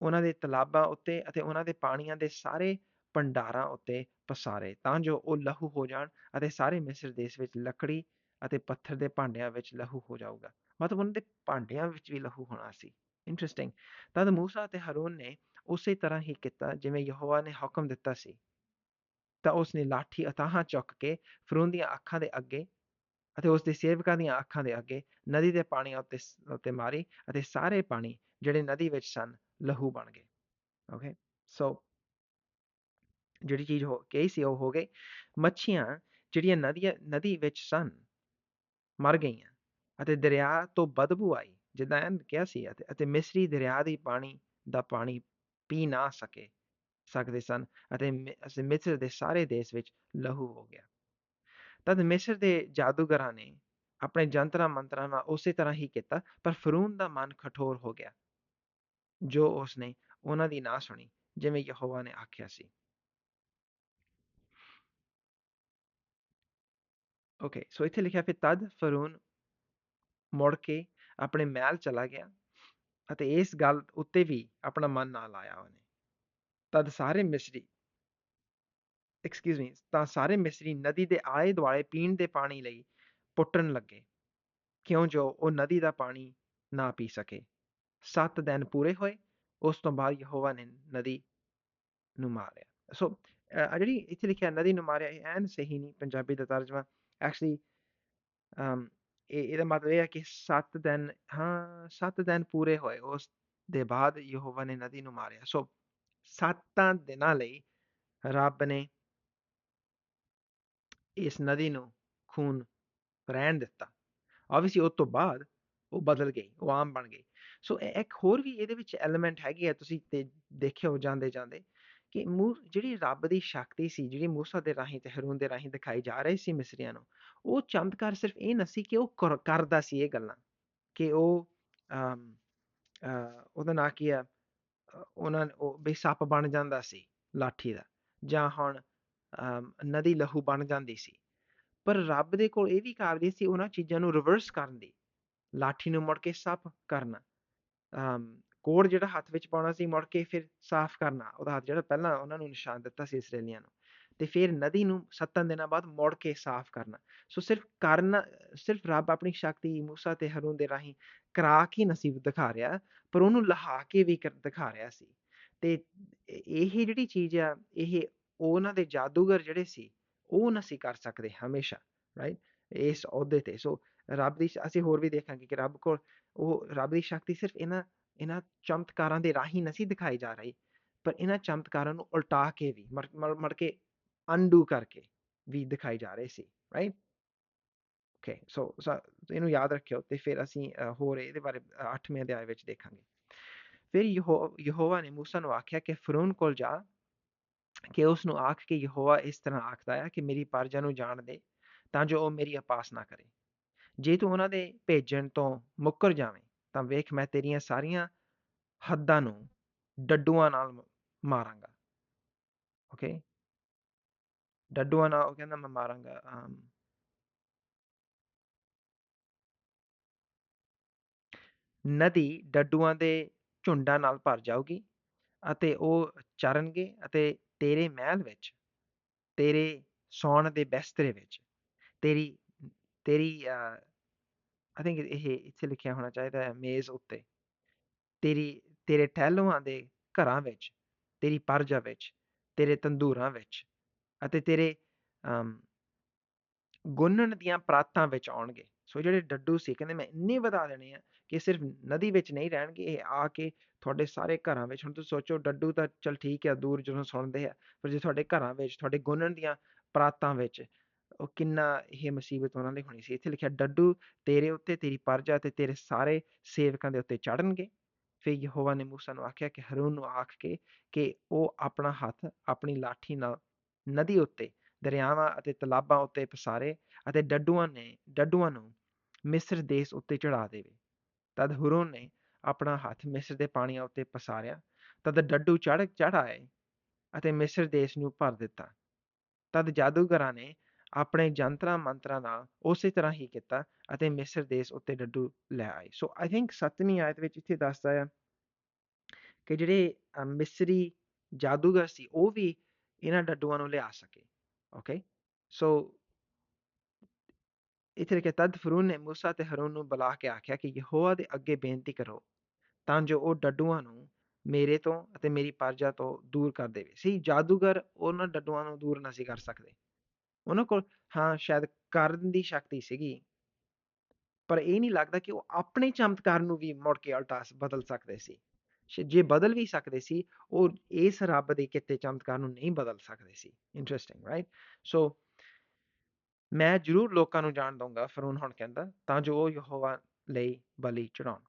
ਉਹਨਾਂ ਦੇ ਤਲਾਬਾਂ ਉੱਤੇ ਅਤੇ ਉਹਨਾਂ ਦੇ ਪਾਣੀਆਂ ਦੇ ਸਾਰੇ ਭੰਡਾਰਾਂ ਉੱਤੇ ਪਸਾਰੇ ਤਾਂ ਜੋ ਉਹ ਲਹੂ ਹੋ ਜਾਣ ਅਤੇ ਸਾਰੇ ਮਿਸਰ ਦੇਸ਼ ਵਿੱਚ ਲੱਕੜੀ ਅਤੇ ਪੱਥਰ ਦੇ ਭਾਂਡਿਆਂ ਵਿੱਚ ਲਹੂ ਹੋ ਜਾਊਗਾ ਮਤਲਬ ਉਹਨਾਂ ਦੇ ਭਾਂਡਿਆਂ ਵਿੱਚ ਵੀ ਲਹੂ ਹੋਣਾ ਸੀ। ਇੰਟਰਸਟਿੰਗ ਤਦ ਮੂਸਾ ਅਤੇ ਹਰੂਨ ਨੇ ਉਸੇ ਤਰ੍ਹਾਂ ਹੀ ਕੀਤਾ, ਜਿਵੇਂ ਯਹੋਵਾ ਨੇ ਹੁਕਮ ਦਿੱਤਾ ਸੀ। ਤਾਂ ਉਸਨੇ ਲਾਠੀ ਅਤਾਹਾਂ ਚੁੱਕ ਕੇ ਫਰੂਨ ਦੀਆਂ ਅੱਖਾਂ ਦੇ ਅੱਗੇ ਅਤੇ ਉਸ ਦੇ ਸੇਵਕਾਂ ਦੀਆਂ ਅੱਖਾਂ ਦੇ ਅੱਗੇ ਨਦੀ ਦੇ ਪਾਣੀ ਉੱਤੇ ਉੱਤੇ ਮਾਰੀ ਅਤੇ ਸਾਰੇ ਪਾਣੀ ਜਿਹੜੇ ਨਦੀ ਵਿੱਚ ਸਨ, ਲਹੂ ਬਣ ਗਏ। ਓਕੇ ਸੋ ਜਿਹੜੀ ਚੀਜ਼ ਹੋ ਕਹੀ ਸੀ ਉਹ ਹੋ ਗਈ, ਮੱਛੀਆਂ ਜਿਹੜੀਆਂ ਨਦੀਆਂ, ਨਦੀ ਵਿੱਚ ਸਨ, ਮਰ ਗਈਆਂ। ਅਤੇ ਦਰਿਆ ਤੋਂ ਬਦਬੂ ਆਈ, ਜਿੱਦਾਂ ਇਹਨ ਕਿਹਾ ਸੀ, ਅਤੇ ਅਤੇ ਮਿਸਰੀ ਦਰਿਆ ਦੀ ਪਾਣੀ ਦਾ ਪਾਣੀ ਪੀ ਨਾ ਸਕੇ, ਸਕਦੇ ਸਨ, ਅਤੇ ਅਸੀਂ ਮਿਸਰ ਦੇ ਸਾਰੇ ਦੇਸ਼ ਵਿੱਚ ਲਹੂ ਹੋ ਗਿਆ। ਤਦ ਮਿਸਰ ਦੇ ਜਾਦੂਗਰਾਂ ਨੇ ਆਪਣੇ ਜੰਤਰਾਂ ਮੰਤਰਾਂ ਨਾਲ ਉਸੇ ਤਰ੍ਹਾਂ ਹੀ ਕੀਤਾ, ਪਰ ਫਰੂਨ ਦਾ ਮਨ ਕਠੋਰ ਹੋ ਗਿਆ, ਜੋ ਉਸਨੇ ਉਹਨਾਂ ਦੀ ਨਾ ਸੁਣੀ, ਜਿਵੇਂ ਯਹੋਵਾ ਨੇ ਆਖਿਆ ਸੀ। ਓਕੇ ਸੋ ਇੱਥੇ ਲਿਖਿਆ ਫਿਰ, ਤਦ ਫਰੂਨ ਮੁੜ ਕੇ ਆਪਣੇ ਮਹਿਲ ਚਲਾ ਗਿਆ ਅਤੇ ਇਸ ਗੱਲ ਉੱਤੇ ਵੀ ਆਪਣਾ ਮਨ ਨਾ ਲਾਇਆ ਉਹਨੇ। ਤਦ ਸਾਰੇ ਮਿਸਰੀ ਐਕਸਕਿਊਜ਼ ਮੀ ਤਾਂ ਸਾਰੇ ਮਿਸਰੀ ਨਦੀ ਦੇ ਆਲੇ ਦੁਆਲੇ ਪੀਣ ਦੇ ਪਾਣੀ ਲਈ ਪੁੱਟਣ ਲੱਗੇ। ਕਿਉਂ ਜੋ ਉਹ ਨਦੀ ਦਾ ਪਾਣੀ ਨਾ ਪੀ ਸਕੇ। 7 ਦਿਨ ਪੂਰੇ ਹੋਏ, ਉਸ ਤੋਂ ਬਾਅਦ ਯਹੋਵਾ ਨੇ ਨਦੀ ਨੂੰ ਮਾਰਿਆ। ਸੋ ਜਿਹੜੀ ਇੱਥੇ ਲਿਖਿਆ ਨਦੀ ਨੂੰ ਮਾਰਿਆ, ਇਹ ਐਨ ਸਹੀ ਨਹੀਂ ਪੰਜਾਬੀ ਦਾ ਤਰਜਮਾ। ਐਕਚੁਅਲੀ um ਇਹ ਇਹਦਾ ਮਤਲਬ ਇਹ ਹੈ ਕਿ 7 ਦਿਨ ਹਾਂ 7 ਦਿਨ ਪੂਰੇ ਹੋਏ ਉਸ ਦੇ ਬਾਅਦ ਯਹੋਵਾ ਨੇ ਨਦੀ ਨੂੰ ਮਾਰਿਆ ਸੋ 7 ਦਿਨਾਂ ਲਈ ਰੱਬ ਨੇ ਇਸ ਨਦੀ ਨੂੰ ਖੂਨ ਰਹਿਣ ਦਿੱਤਾ ਆਬਵੀਅਸਲੀ ਉਸ ਤੋਂ ਬਾਅਦ ਉਹ ਬਦਲ ਗਈ ਉਹ ਆਮ ਬਣ ਗਈ ਸੋ ਇੱਕ ਹੋਰ ਵੀ ਇਹਦੇ ਵਿੱਚ ਐਲੀਮੈਂਟ ਹੈਗੀ ਹੈ ਤੁਸੀਂ ਤੇ ਦੇਖਿਓ ਜਾਂਦੇ ਜਾਂਦੇ ਕਿ ਜਿਹੜੀ ਰੱਬ ਦੀ ਸ਼ਕਤੀ ਸੀ, ਜਿਹੜੀ ਮੂਸਾ ਦੇ ਰਾਹੀਂ ਤੇ ਹਰੂਨ ਦੇ ਰਾਹੀਂ ਦਿਖਾਈ ਜਾ ਰਹੀ ਸੀ ਮਿਸਰੀਆਂ ਨੂੰ, ਉਹ ਚਮਤਕਾਰ ਸਿਰਫ ਇਹ ਨਸੀ ਕਿ ਉਹ ਕਰਦਾ ਸੀ ਇਹ ਗੱਲਾਂ, ਕਿ ਉਹ ਉਹਦਾ ਨਾਂ ਕੀ ਆ ਉਹਨਾਂ ਉਹ ਵੀ ਸੱਪ ਬਣ ਜਾਂਦਾ ਸੀ ਲਾਠੀ ਦਾ, ਜਾਂ ਹੁਣ ਨਦੀ ਲਹੂ ਬਣ ਜਾਂਦੀ ਸੀ। ਪਰ ਰੱਬ ਦੇ ਕੋਲ ਇਹ ਵੀ ਕਾਬਲੀਅਤ ਸੀ ਉਹਨਾਂ ਚੀਜ਼ਾਂ ਨੂੰ ਰਿਵਰਸ ਕਰਨ ਦੀ, ਲਾਠੀ ਨੂੰ ਮੁੜ ਕੇ ਸੱਪ ਕਰਨਾ ਕੋਡ ਜਿਹੜਾ ਹੱਥ ਵਿੱਚ ਪਾਉਣਾ ਸੀ, ਮੁੜ ਕੇ ਫਿਰ ਸਾਫ਼ ਕਰਨਾ, ਉਹਦਾ ਹੱਥ ਜਿਹੜਾ ਪਹਿਲਾਂ ਉਹਨਾਂ ਨੂੰ ਨਿਸ਼ਾਨ ਦਿੱਤਾ ਸੀ ਇਸرائیਲੀਆਂ ਨੂੰ, ਤੇ ਫਿਰ ਨਦੀ ਨੂੰ 7 ਦਿਨਾਂ ਬਾਅਦ ਮੋੜ ਕੇ ਸਾਫ਼ ਕਰਨਾ। ਸੋ ਸਿਰਫ ਕਰਨ, ਸਿਰਫ ਰੱਬ ਆਪਣੀ ਸ਼ਕਤੀ موسی ਤੇ ਹਰੂਨ ਦੇ ਰਾਹੀਂ ਕਰਾ ਕੇ ਨਸੀਬ ਦਿਖਾ ਰਿਹਾ, ਪਰ ਉਹਨੂੰ ਲਹਾ ਕੇ ਵੀ ਦਿਖਾ ਰਿਹਾ ਸੀ। ਤੇ ਇਹ ਜਿਹੜੀ ਚੀਜ਼ ਆ, ਇਹ ਉਹਨਾਂ ਦੇ ਜਾਦੂਗਰ ਜਿਹੜੇ ਸੀ, ਉਹ ਨਹੀਂ ਕਰ ਸਕਦੇ ਹਮੇਸ਼ਾ ਰਾਈਟ ਇਸ ਅਹੁਦੇ ਤੇ। ਸੋ ਰੱਬ ਦੀ ਅਸੀਂ ਹੋਰ ਵੀ ਦੇਖਾਂਗੇ ਕਿ ਰੱਬ ਕੋਲ, ਉਹ ਰੱਬ ਦੀ ਸ਼ਕਤੀ ਸਿਰਫ ਇਹਨਾਂ ਇਹਨਾਂ ਚਮਤਕਾਰਾਂ ਦੇ ਰਾਹੀਂ ਨਹੀਂ ਦਿਖਾਈ ਜਾ ਰਹੀ, ਪਰ ਇਹਨਾਂ ਚਮਤਕਾਰਾਂ ਨੂੰ ਉਲਟਾ ਕੇ ਵੀ, ਮੜ ਕੇ ਅਨਡੂ ਕਰਕੇ ਵੀ ਦਿਖਾਈ ਜਾ ਰਹੇ ਸੀ ਰਾਈਟ ਓਕੇ ਸੋ ਇਹਨੂੰ ਯਾਦ ਰੱਖਿਓ ਤੇ ਫਿਰ ਅਸੀਂ ਹੋਰ ਇਹਦੇ ਬਾਰੇ 8ਵੇਂ ਅਧਿਆਇ ਵਿੱਚ ਦੇਖਾਂਗੇ। ਫਿਰ ਯਹੋਵਾ ਨੇ ਮੂਸਾ ਨੂੰ ਆਖਿਆ ਕਿ ਫਰੂਨ ਕੋਲ ਜਾ ਕਿ ਉਸ ਨੂੰ ਆਖ ਕੇ ਯਹੋਵਾ ਇਸ ਤਰ੍ਹਾਂ ਆਖਦਾ ਹੈ ਕਿ ਮੇਰੀ ਪਰਜਾ ਨੂੰ ਜਾਣ ਦੇ ਤਾਂ ਜੋ ਉਹ ਮੇਰੀ ਅਪਾਸ ਨਾ ਕਰੇ। ਜੇ ਤੂੰ ਉਹਨਾਂ ਦੇ ਭੇਜਣ ਤੋਂ ਮੁੱਕਰ ਜਾਵੇਂ ਤਾਂ ਵੇਖ ਮੈਂ ਤੇਰੀਆਂ ਸਾਰੀਆਂ ਹੱਦਾਂ ਨੂੰ ਡੱਡੂਆਂ ਨਾਲ ਮਾਰਾਂਗਾ। ਓਕੇ ਡੱਡੂਆਂ ਨਾਲ ਉਹ ਕਹਿੰਦਾ ਮੈਂ ਮਾਰਾਂਗਾ ਨਦੀ ਡੱਡੂਆਂ ਦੇ ਝੁੰਡਾਂ ਨਾਲ ਭਰ ਜਾਊਗੀ ਅਤੇ ਉਹ ਚਰਨਗੇ ਅਤੇ ਤੇਰੇ ਮਹਿਲ ਵਿੱਚ, ਤੇਰੇ ਸੌਣ ਦੇ ਬਿਸਤਰੇ ਵਿੱਚ, ਤੇਰੀ ਤੇਰੀ ਆਈ ਥਿੰਕ ਇਹ ਇੱਥੇ ਲਿਖਿਆ ਹੋਣਾ ਚਾਹੀਦਾ ਹੈ, ਮੇਜ਼ ਉੱਤੇ। ਤੇਰੀ, ਤੇਰੇ ਟਹਿਲੂਆਂ ਦੇ ਘਰਾਂ ਵਿੱਚ, ਤੇਰੀ ਪਰਜਾ ਵਿੱਚ, ਤੇਰੇ ਤੰਦੂਰਾਂ ਵਿੱਚ ਅਤੇ ਤੇਰੇ ਗੁੰਨਣ ਦੀਆਂ ਪ੍ਰਾਤਾਂ ਵਿੱਚ ਆਉਣਗੇ। ਸੋ ਜਿਹੜੇ ਡੱਡੂ ਸੀ, ਕਹਿੰਦੇ ਮੈਂ ਇੰਨੇ ਵਧਾ ਦੇਣੇ ਆ ਕਿ ਸਿਰਫ ਨਦੀ ਵਿੱਚ ਨਹੀਂ ਰਹਿਣਗੇ, ਇਹ ਆ ਕੇ ਤੁਹਾਡੇ ਸਾਰੇ ਘਰਾਂ ਵਿੱਚ। ਹੁਣ ਤੁਸੀਂ ਸੋਚੋ, ਡੱਡੂ ਤਾਂ ਚਲ ਠੀਕ ਹੈ ਦੂਰ ਜਦੋਂ ਸੁਣਦੇ ਆ, ਪਰ ਜੇ ਤੁਹਾਡੇ ਘਰਾਂ ਵਿੱਚ, ਤੁਹਾਡੇ ਗੁੰਨਣ ਦੀਆਂ ਪ੍ਰਾਤਾਂ ਵਿੱਚ ਉਹ ਕਿੰਨਾ ਇਹ ਮੁਸੀਬਤ ਉਹਨਾਂ ਲਈ ਹੋਣੀ ਸੀ। ਇੱਥੇ ਲਿਖਿਆ, ਡੱਡੂ ਤੇਰੇ ਉੱਤੇ, ਤੇਰੀ ਪਰਜਾ ਤੇ ਤੇਰੇ ਸਾਰੇ ਸੇਵਕਾਂ ਦੇ ਉੱਤੇ ਚੜਨਗੇ ਫਿਰ ਯਹੋਵਾ ਨੇ ਮੂਸਾ ਨੂੰ ਆਖਿਆ ਕਿ ਹਰੂਨ ਨੂੰ ਆਖ ਕੇ ਕਿ ਉਹ ਆਪਣਾ ਹੱਥ ਆਪਣੀ ਲਾਠੀ ਨਾਲ ਨਦੀ ਉੱਤੇ, ਦਰਿਆਵਾਂ ਅਤੇ ਤਲਾਬਾਂ ਉੱਤੇ ਪਸਾਰੇ ਅਤੇ ਡੱਡੂਆਂ ਨੇ, ਡੱਡੂਆਂ ਨੂੰ ਮਿਸਰ ਦੇਸ਼ ਉੱਤੇ ਚੜਾ ਦੇਵੇ। ਤਦ ਹਰੂਨ ਨੇ ਆਪਣਾ ਹੱਥ ਮਿਸਰ ਦੇ ਪਾਣੀਆਂ ਉੱਤੇ ਪਸਾਰਿਆ। ਤਦ ਡੱਡੂ ਚੜ ਚੜ ਆਏ ਅਤੇ ਮਿਸਰ ਦੇਸ਼ ਨੂੰ ਭਰ ਦਿੱਤਾ। ਤਦ ਜਾਦੂਗਰਾਂ ਨੇ ਆਪਣੇ ਜੰਤਰਾਂ ਮੰਤਰਾਂ ਨਾਲ ਉਸੇ ਤਰ੍ਹਾਂ ਹੀ ਕੀਤਾ ਅਤੇ ਮਿਸਰ ਦੇਸ਼ ਉੱਤੇ ਡੱਡੂ ਲੈ ਆਏ ਸੋ ਆਈ ਥਿੰਕ 7ਵੀਂ ਆਇਤ ਵਿੱਚ ਇੱਥੇ ਦੱਸਦਾ ਹੈ ਕਿ ਜਿਹੜੇ ਮਿਸਰੀ ਜਾਦੂਗਰ ਸੀ ਉਹ ਵੀ ਇਹਨਾਂ ਡੱਡੂਆਂ ਨੂੰ ਲਿਆ ਸਕੇ ਓਕੇ ਸੋ ਇੱਥੇ ਕਿ ਤਦ ਫਰੂਨ ਨੇ موسی ਤੇ ਹਰੂਨ ਨੂੰ ਬੁਲਾ ਕੇ ਆਖਿਆ ਕਿ ਯਹੋਵਾ ਦੇ ਅੱਗੇ ਬੇਨਤੀ ਕਰੋ ਤਾਂ ਜੋ ਉਹ ਡੱਡੂਆਂ ਨੂੰ ਮੇਰੇ ਤੋਂ ਅਤੇ ਮੇਰੀ ਪਰਜਾ ਤੋਂ ਦੂਰ ਕਰ ਦੇਵੇ ਸੀ ਜਾਦੂਗਰ ਉਹਨਾਂ ਡੱਡੂਆਂ ਨੂੰ ਦੂਰ ਨਹੀਂ ਕਰ ਸਕਦੇ ਉਹਨਾਂ ਕੋਲ, ਹਾਂ, ਸ਼ਾਇਦ ਕਰਨ ਦੀ ਸ਼ਕਤੀ ਸੀਗੀ। ਪਰ ਇਹ ਨਹੀਂ ਲੱਗਦਾ ਕਿ ਉਹ ਆਪਣੇ ਚਮਤਕਾਰ ਨੂੰ ਵੀ ਮੁੜ ਕੇ ਉਲਟਾ ਬਦਲ ਸਕਦੇ ਸੀ। ਜੇ ਬਦਲ ਵੀ ਸਕਦੇ ਸੀ, ਉਹ ਇਸ ਰੱਬ ਦੇ ਕਿਤੇ ਚਮਤਕਾਰ ਨੂੰ ਨਹੀਂ ਬਦਲ ਸਕਦੇ ਸੀ। ਇੰਟਰਸਟਿੰਗ ਰਾਈਟ ਸੋ ਮੈਂ ਜ਼ਰੂਰ ਲੋਕਾਂ ਨੂੰ ਜਾਣ ਦਊਂਗਾ ਫਰੂਨ ਹੁਣ ਕਹਿੰਦਾ, ਤਾਂ ਜੋ ਉਹ ਯਹੋਵਾ ਲਈ ਬਲੀ ਚੜਾਉਣ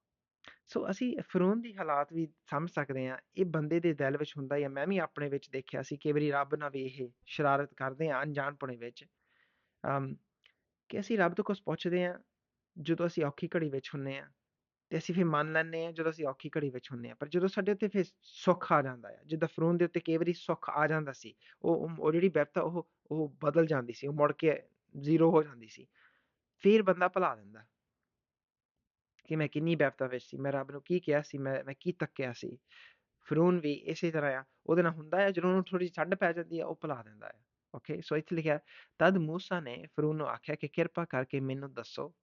ਸੋ ਅਸੀਂ ਫਿਰੌਨ ਦੀ ਹਾਲਾਤ ਵੀ ਸਮਝ ਸਕਦੇ ਹਾਂ, ਇਹ ਬੰਦੇ ਦੇ ਦਿਲ ਵਿੱਚ ਹੁੰਦਾ ਹੀ ਆ। ਮੈਂ ਵੀ ਆਪਣੇ ਵਿੱਚ ਦੇਖਿਆ ਸੀ ਕਈ ਵਾਰੀ ਰੱਬ ਨਾਲ ਵੀ ਇਹ ਸ਼ਰਾਰਤ ਕਰਦੇ ਹਾਂ ਅਣਜਾਣਪੁਣੇ ਵਿੱਚ। ਅਮ ਕਿ ਅਸੀਂ ਰੱਬ ਤੋਂ ਕੁਝ ਪੁੱਛਦੇ ਹਾਂ, ਜਦੋਂ ਅਸੀਂ ਔਖੀ ਘੜੀ ਵਿੱਚ ਹੁੰਨੇ ਆ ਤੇ ਅਸੀਂ ਫਿਰ ਮੰਨ ਲੈਂਦੇ ਹਾਂ ਜਦੋਂ ਅਸੀਂ ਔਖੀ ਘੜੀ ਵਿੱਚ ਹੁੰਨੇ ਆ ਪਰ ਜਦੋਂ ਸਾਡੇ ਉੱਤੇ ਫਿਰ ਸੁੱਖ ਆ ਜਾਂਦਾ ਹੈ ਜਿੱਦਾਂ ਫਿਰੌਨ ਦੇ ਉੱਤੇ ਕਈ ਵਾਰੀ ਸੁੱਖ ਆ ਜਾਂਦਾ ਸੀ, ਉਹ ਉਹ ਜਿਹੜੀ ਬਿਪਤਾ ਉਹ ਉਹ ਬਦਲ ਜਾਂਦੀ ਸੀ, ਉਹ ਮੁੜ ਕੇ ਜ਼ੀਰੋ ਹੋ ਜਾਂਦੀ ਸੀ। ਫਿਰ ਬੰਦਾ ਭੁਲਾ ਦਿੰਦਾ। ਕਿ ਮੈਂ ਕਿੰਨੀ ਬਿਪਤਾ ਵਿੱਚ ਸੀ ਮੈਂ ਰੱਬ ਨੂੰ ਕੀ ਕਿਹਾ ਸੀ ਮੈਂ ਮੈਂ ਕੀ ਤੱਕਿਆ ਸੀ ਫਰੂਨ ਵੀ ਇਸੇ ਤਰ੍ਹਾਂ ਆ ਉਹਦੇ ਨਾਲ ਹੁੰਦਾ ਹੈ ਜਦੋਂ ਉਹਨੂੰ ਥੋੜੀ ਛੱਡ ਪੈ ਜਾਂਦੀ ਹੈ ਉਹ ਭੁਲਾ ਦਿੰਦਾ ਹੈ ਓਕੇ ਸੋ ਇੱਥੇ ਲਿਖਿਆ ਤਦ ਮੂਸਾ ਨੇ ਫਰੂਨ ਨੂੰ ਆਖਿਆ ਕਿ ਕਿਰਪਾ ਕਰਕੇ ਮੈਨੂੰ ਦੱਸੋ